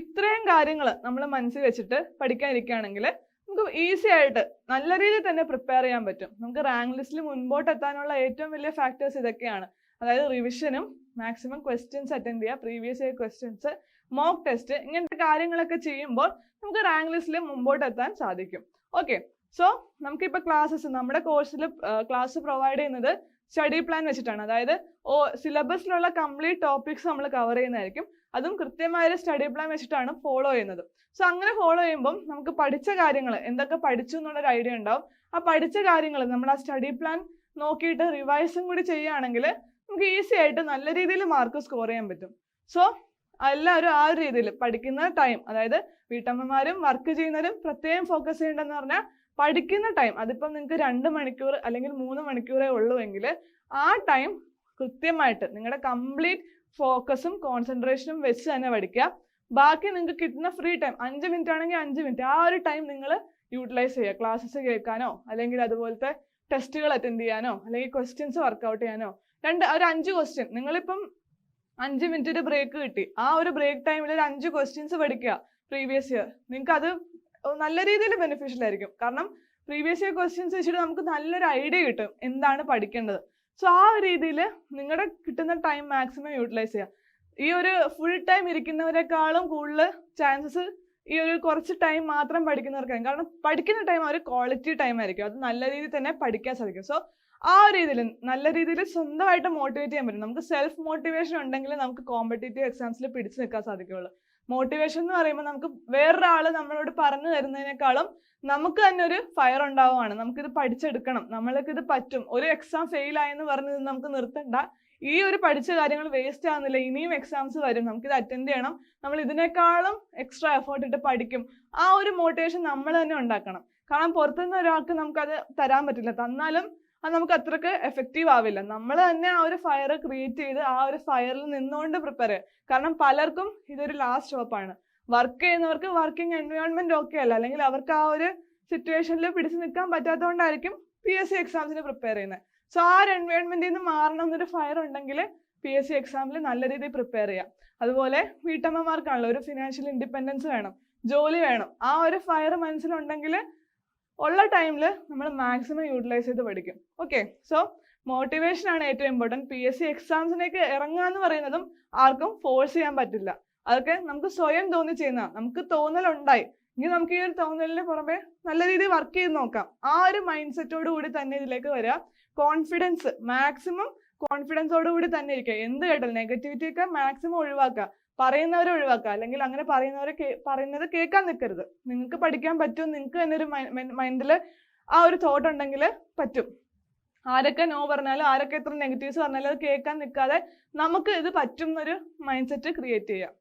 ഇത്രയും കാര്യങ്ങൾ നമ്മൾ മനസ്സിൽ വെച്ചിട്ട് പഠിക്കാനിരിക്കുകയാണെങ്കിൽ നമുക്ക് ഈസി ആയിട്ട് നല്ല രീതിയിൽ തന്നെ പ്രിപ്പയർ ചെയ്യാൻ പറ്റും. നമുക്ക് റാങ്ക് ലിസ്റ്റിൽ മുൻപോട്ട് എത്താനുള്ള ഏറ്റവും വലിയ ഫാക്ടേഴ്സ് ഇതൊക്കെയാണ്. അതായത് റിവിഷനും മാക്സിമം ക്വസ്റ്റ്യൻസ് അറ്റൻഡ് ചെയ്യുക previous year questions mock test ഇങ്ങനത്തെ കാര്യങ്ങളൊക്കെ ചെയ്യുമ്പോൾ നമുക്ക് റാങ്ക് ലിസ്റ്റിൽ മുമ്പോട്ട് എത്താൻ സാധിക്കും. ഓക്കെ സോ നമുക്കിപ്പോൾ ക്ലാസ്സസ് നമ്മുടെ കോഴ്സിൽ ക്ലാസ് പ്രൊവൈഡ് ചെയ്യുന്നത് സ്റ്റഡി പ്ലാൻ വെച്ചിട്ടാണ്. അതായത് ഓ സിലബസിലുള്ള കംപ്ലീറ്റ് ടോപ്പിക്സ് നമ്മൾ കവർ ചെയ്യുന്നതായിരിക്കും. അതും കൃത്യമായ ഒരു സ്റ്റഡി പ്ലാൻ വെച്ചിട്ടാണ് ഫോളോ ചെയ്യുന്നത്. സോ അങ്ങനെ ഫോളോ ചെയ്യുമ്പം നമുക്ക് പഠിച്ച കാര്യങ്ങൾ എന്തൊക്കെ പഠിച്ചു എന്നുള്ളൊരു ഐഡിയ ഉണ്ടാവും. ആ പഠിച്ച കാര്യങ്ങൾ നമ്മൾ ആ സ്റ്റഡി പ്ലാൻ നോക്കിയിട്ട് റിവൈസും കൂടി ചെയ്യുകയാണെങ്കിൽ നമുക്ക് ഈസി ആയിട്ട് നല്ല രീതിയിൽ മാർക്ക് സ്കോർ ചെയ്യാൻ പറ്റും. സോ എല്ലാവരും ആ ഒരു രീതിയിൽ പഠിക്കുന്ന ടൈം അതായത് വീട്ടമ്മമാരും വർക്ക് ചെയ്യുന്നവരും പ്രത്യേകം ഫോക്കസ് ചെയ്യേണ്ടതെന്ന് പറഞ്ഞാൽ പഠിക്കുന്ന ടൈം അതിപ്പം നിങ്ങൾക്ക് രണ്ട് മണിക്കൂർ അല്ലെങ്കിൽ മൂന്ന് മണിക്കൂറേ ഉള്ളൂവെങ്കിൽ ആ ടൈം കൃത്യമായിട്ട് നിങ്ങളുടെ കംപ്ലീറ്റ് ഫോക്കസും കോൺസെൻട്രേഷനും വെച്ച് തന്നെ പഠിക്കുക. ബാക്കി നിങ്ങൾക്ക് കിട്ടുന്ന ഫ്രീ ടൈം അഞ്ച് മിനിറ്റ് ആണെങ്കിൽ അഞ്ച് മിനിറ്റ് ആ ഒരു ടൈം നിങ്ങൾ യൂട്ടിലൈസ് ചെയ്യുക. ക്ലാസ്സസ് കേൾക്കാനോ അല്ലെങ്കിൽ അതുപോലത്തെ ടെസ്റ്റുകൾ അറ്റൻഡ് ചെയ്യാനോ അല്ലെങ്കിൽ ക്വസ്റ്റ്യൻസ് വർക്കൗട്ട് ചെയ്യാനോ. രണ്ട് ഒരു അഞ്ച് ക്വസ്റ്റ്യൻ നിങ്ങളിപ്പം അഞ്ച് മിനിറ്റ് ബ്രേക്ക് കിട്ടി. ആ ഒരു ബ്രേക്ക് ടൈമിൽ ഒരു അഞ്ച് ക്വസ്റ്റ്യൻസ് പഠിക്കുക പ്രീവിയസ് ഇയർ നിങ്ങൾക്ക് അത് നല്ല രീതിയിൽ ബെനിഫിഷ്യൽ ആയിരിക്കും. കാരണം പ്രീവിയസ് ഇയർ ക്വസ്റ്റ്യൻസ് വെച്ചിട്ട് നമുക്ക് നല്ലൊരു ഐഡിയ കിട്ടും എന്താണ് പഠിക്കേണ്ടത്. സോ ആ ഒരു രീതിയിൽ നിങ്ങളുടെ കിട്ടുന്ന ടൈം മാക്സിമം യൂട്ടിലൈസ് ചെയ്യുക ഈ ഒരു ഫുൾ ടൈം ഇരിക്കുന്നവരെക്കാളും കൂടുതൽ ചാൻസസ് ഈ ഒരു കുറച്ച് ടൈം മാത്രം പഠിക്കുന്നവർക്കായിരിക്കും. കാരണം പഠിക്കുന്ന ടൈം ഒരു ക്വാളിറ്റി ടൈം ആയിരിക്കും. അത് നല്ല രീതിയിൽ തന്നെ പഠിക്കാൻ സാധിക്കും. സോ ആ ഒരു രീതിയിൽ നല്ല രീതിയിൽ സ്വന്തമായിട്ട് മോട്ടിവേറ്റ് ചെയ്യാൻ പറ്റും. നമുക്ക് സെൽഫ് മോട്ടിവേഷൻ ഉണ്ടെങ്കിൽ നമുക്ക് കോമ്പറ്റേറ്റീവ് എക്സാംസിൽ പിടിച്ചു നിൽക്കാൻ സാധിക്കുള്ളൂ മോട്ടിവേഷൻ എന്ന് പറയുമ്പോൾ നമുക്ക് വേറൊരാൾ നമ്മളോട് പറഞ്ഞു തരുന്നതിനേക്കാളും നമുക്ക് തന്നെ ഒരു ഫയർ ഉണ്ടാവുകയാണ് നമുക്കിത് പഠിച്ചെടുക്കണം. നമ്മൾക്ക് ഇത് പറ്റും. ഒരു എക്സാം ഫെയിൽ ആയെന്ന് പറഞ്ഞ് നമുക്ക് നിർത്തണ്ട. ഈ ഒരു പഠിച്ച കാര്യങ്ങൾ വേസ്റ്റ് ആവുന്നില്ല. ഇനിയും എക്സാംസ് വരും. നമുക്കിത് അറ്റൻഡ് ചെയ്യണം. നമ്മൾ ഇതിനേക്കാളും എക്സ്ട്രാ എഫേർട്ട് ഇട്ട് പഠിക്കും. ആ ഒരു മോട്ടിവേഷൻ നമ്മൾ തന്നെ ഉണ്ടാക്കണം. കാരണം പുറത്തുനിന്ന് ഒരാൾക്ക് നമുക്കത് തരാൻ പറ്റില്ല. തന്നാലും അത് നമുക്ക് അത്രയ്ക്ക് എഫക്റ്റീവ് ആവില്ല. നമ്മൾ തന്നെ ആ ഒരു ഫയർ ക്രിയേറ്റ് ചെയ്ത് ആ ഒരു ഫയറിൽ നിന്നുകൊണ്ട് പ്രിപ്പയർ ചെയ്യുക. കാരണം പലർക്കും ഇതൊരു ലാസ്റ്റ് സ്റ്റോപ്പാണ് വർക്ക് ചെയ്യുന്നവർക്ക് വർക്കിംഗ് എൻവയോൺമെന്റ് ഓക്കെ അല്ല. അല്ലെങ്കിൽ അവർക്ക് ആ ഒരു സിറ്റുവേഷനിൽ പിടിച്ചു നിൽക്കാൻ പറ്റാത്തതുകൊണ്ടായിരിക്കും പി എസ് സി എക്സാംസിന് പ്രിപ്പയർ ചെയ്യുന്നത് സോ ആ ഒരു എൻവയോൺമെന്റിൽ നിന്ന് മാറണം എന്നൊരു ഫയർ ഉണ്ടെങ്കിൽ പി എസ് സി എക്സാമിൽ നല്ല രീതിയിൽ പ്രിപ്പയർ ചെയ്യാം. അതുപോലെ വീട്ടമ്മമാർക്കാണല്ലോ ഒരു ഫിനാൻഷ്യൽ ഇൻഡിപെൻഡൻസ് വേണം. ജോലി വേണം. ആ ഒരു ഫയർ മനസ്സിലുണ്ടെങ്കിൽ ഉള്ള ടൈമിൽ നമ്മൾ മാക്സിമം യൂട്ടിലൈസ് ചെയ്ത് പഠിക്കും. ഓക്കെ സോ മോട്ടിവേഷൻ ആണ് ഏറ്റവും ഇമ്പോർട്ടന്റ് പി എസ് സി എക്സാംസിനേക്ക് ഇറങ്ങുക എന്ന് പറയുന്നതും ആർക്കും ഫോഴ്സ് ചെയ്യാൻ പറ്റില്ല. അതൊക്കെ നമുക്ക് സ്വയം തോന്നി ചെയ്യുന്ന നമുക്ക് തോന്നലുണ്ടായി ഇനി നമുക്ക് ഈ ഒരു തോന്നലിന് പുറമെ നല്ല രീതിയിൽ വർക്ക് ചെയ്ത് നോക്കാം. ആ ഒരു മൈൻഡ് സെറ്റോട് കൂടി തന്നെ ഇതിലേക്ക് വരിക കോൺഫിഡൻസ് മാക്സിമം കോൺഫിഡൻസോട് കൂടി തന്നെ ഇരിക്കുക. എന്ത് കേട്ടാലും നെഗറ്റിവിറ്റി ഒക്കെ മാക്സിമം ഒഴിവാക്കുക. പറയുന്നവരെ ഒഴിവാക്കുക. അല്ലെങ്കിൽ അങ്ങനെ പറയുന്നവരെ പറയുന്നത് കേൾക്കാൻ നിൽക്കരുത്. നിങ്ങൾക്ക് പഠിക്കാൻ പറ്റും. നിങ്ങൾക്ക് തന്നെ ഒരു മൈൻഡിൽ ആ ഒരു തോട്ട് ഉണ്ടെങ്കിൽ പറ്റും. ആരൊക്കെ നോ പറഞ്ഞാലും ആരൊക്കെ എത്ര നെഗറ്റീവ്സ് പറഞ്ഞാലും അത് കേൾക്കാൻ നിൽക്കാതെ നമുക്ക് ഇത് പറ്റും എന്നൊരു മൈൻഡ് സെറ്റ് ക്രിയേറ്റ് ചെയ്യാം.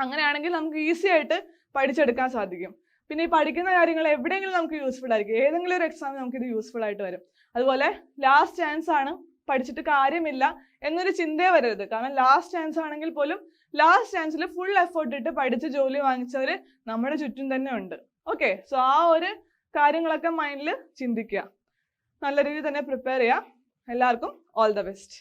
അങ്ങനെയാണെങ്കിൽ നമുക്ക് ഈസി ആയിട്ട് പഠിച്ചെടുക്കാൻ സാധിക്കും. പിന്നെ ഈ പഠിക്കുന്ന കാര്യങ്ങൾ എവിടെയെങ്കിലും നമുക്ക് യൂസ്ഫുൾ ആയിരിക്കും. ഏതെങ്കിലും ഒരു എക്സാമിൽ നമുക്ക് ഇത് യൂസ്ഫുൾ ആയിട്ട് വരും. അതുപോലെ ലാസ്റ്റ് ചാൻസ് ആണ് പഠിച്ചിട്ട് കാര്യമില്ല എന്നൊരു ചിന്തയെ വരരുത്. കാരണം ലാസ്റ്റ് ചാൻസ് ആണെങ്കിൽ പോലും ലാസ്റ്റ് ചാൻസിൽ ഫുൾ എഫേർട്ട് ഇട്ട് പഠിച്ച് ജോലി വാങ്ങിച്ചവർ നമ്മുടെ ചുറ്റും തന്നെ ഉണ്ട്. ഓക്കെ സോ ആ ഒരു കാര്യങ്ങളൊക്കെ മൈൻഡിൽ ചിന്തിക്കുക. നല്ല രീതിയിൽ തന്നെ പ്രിപ്പയർ ചെയ്യുക. എല്ലാവർക്കും ഓൾ ദ ബെസ്റ്റ്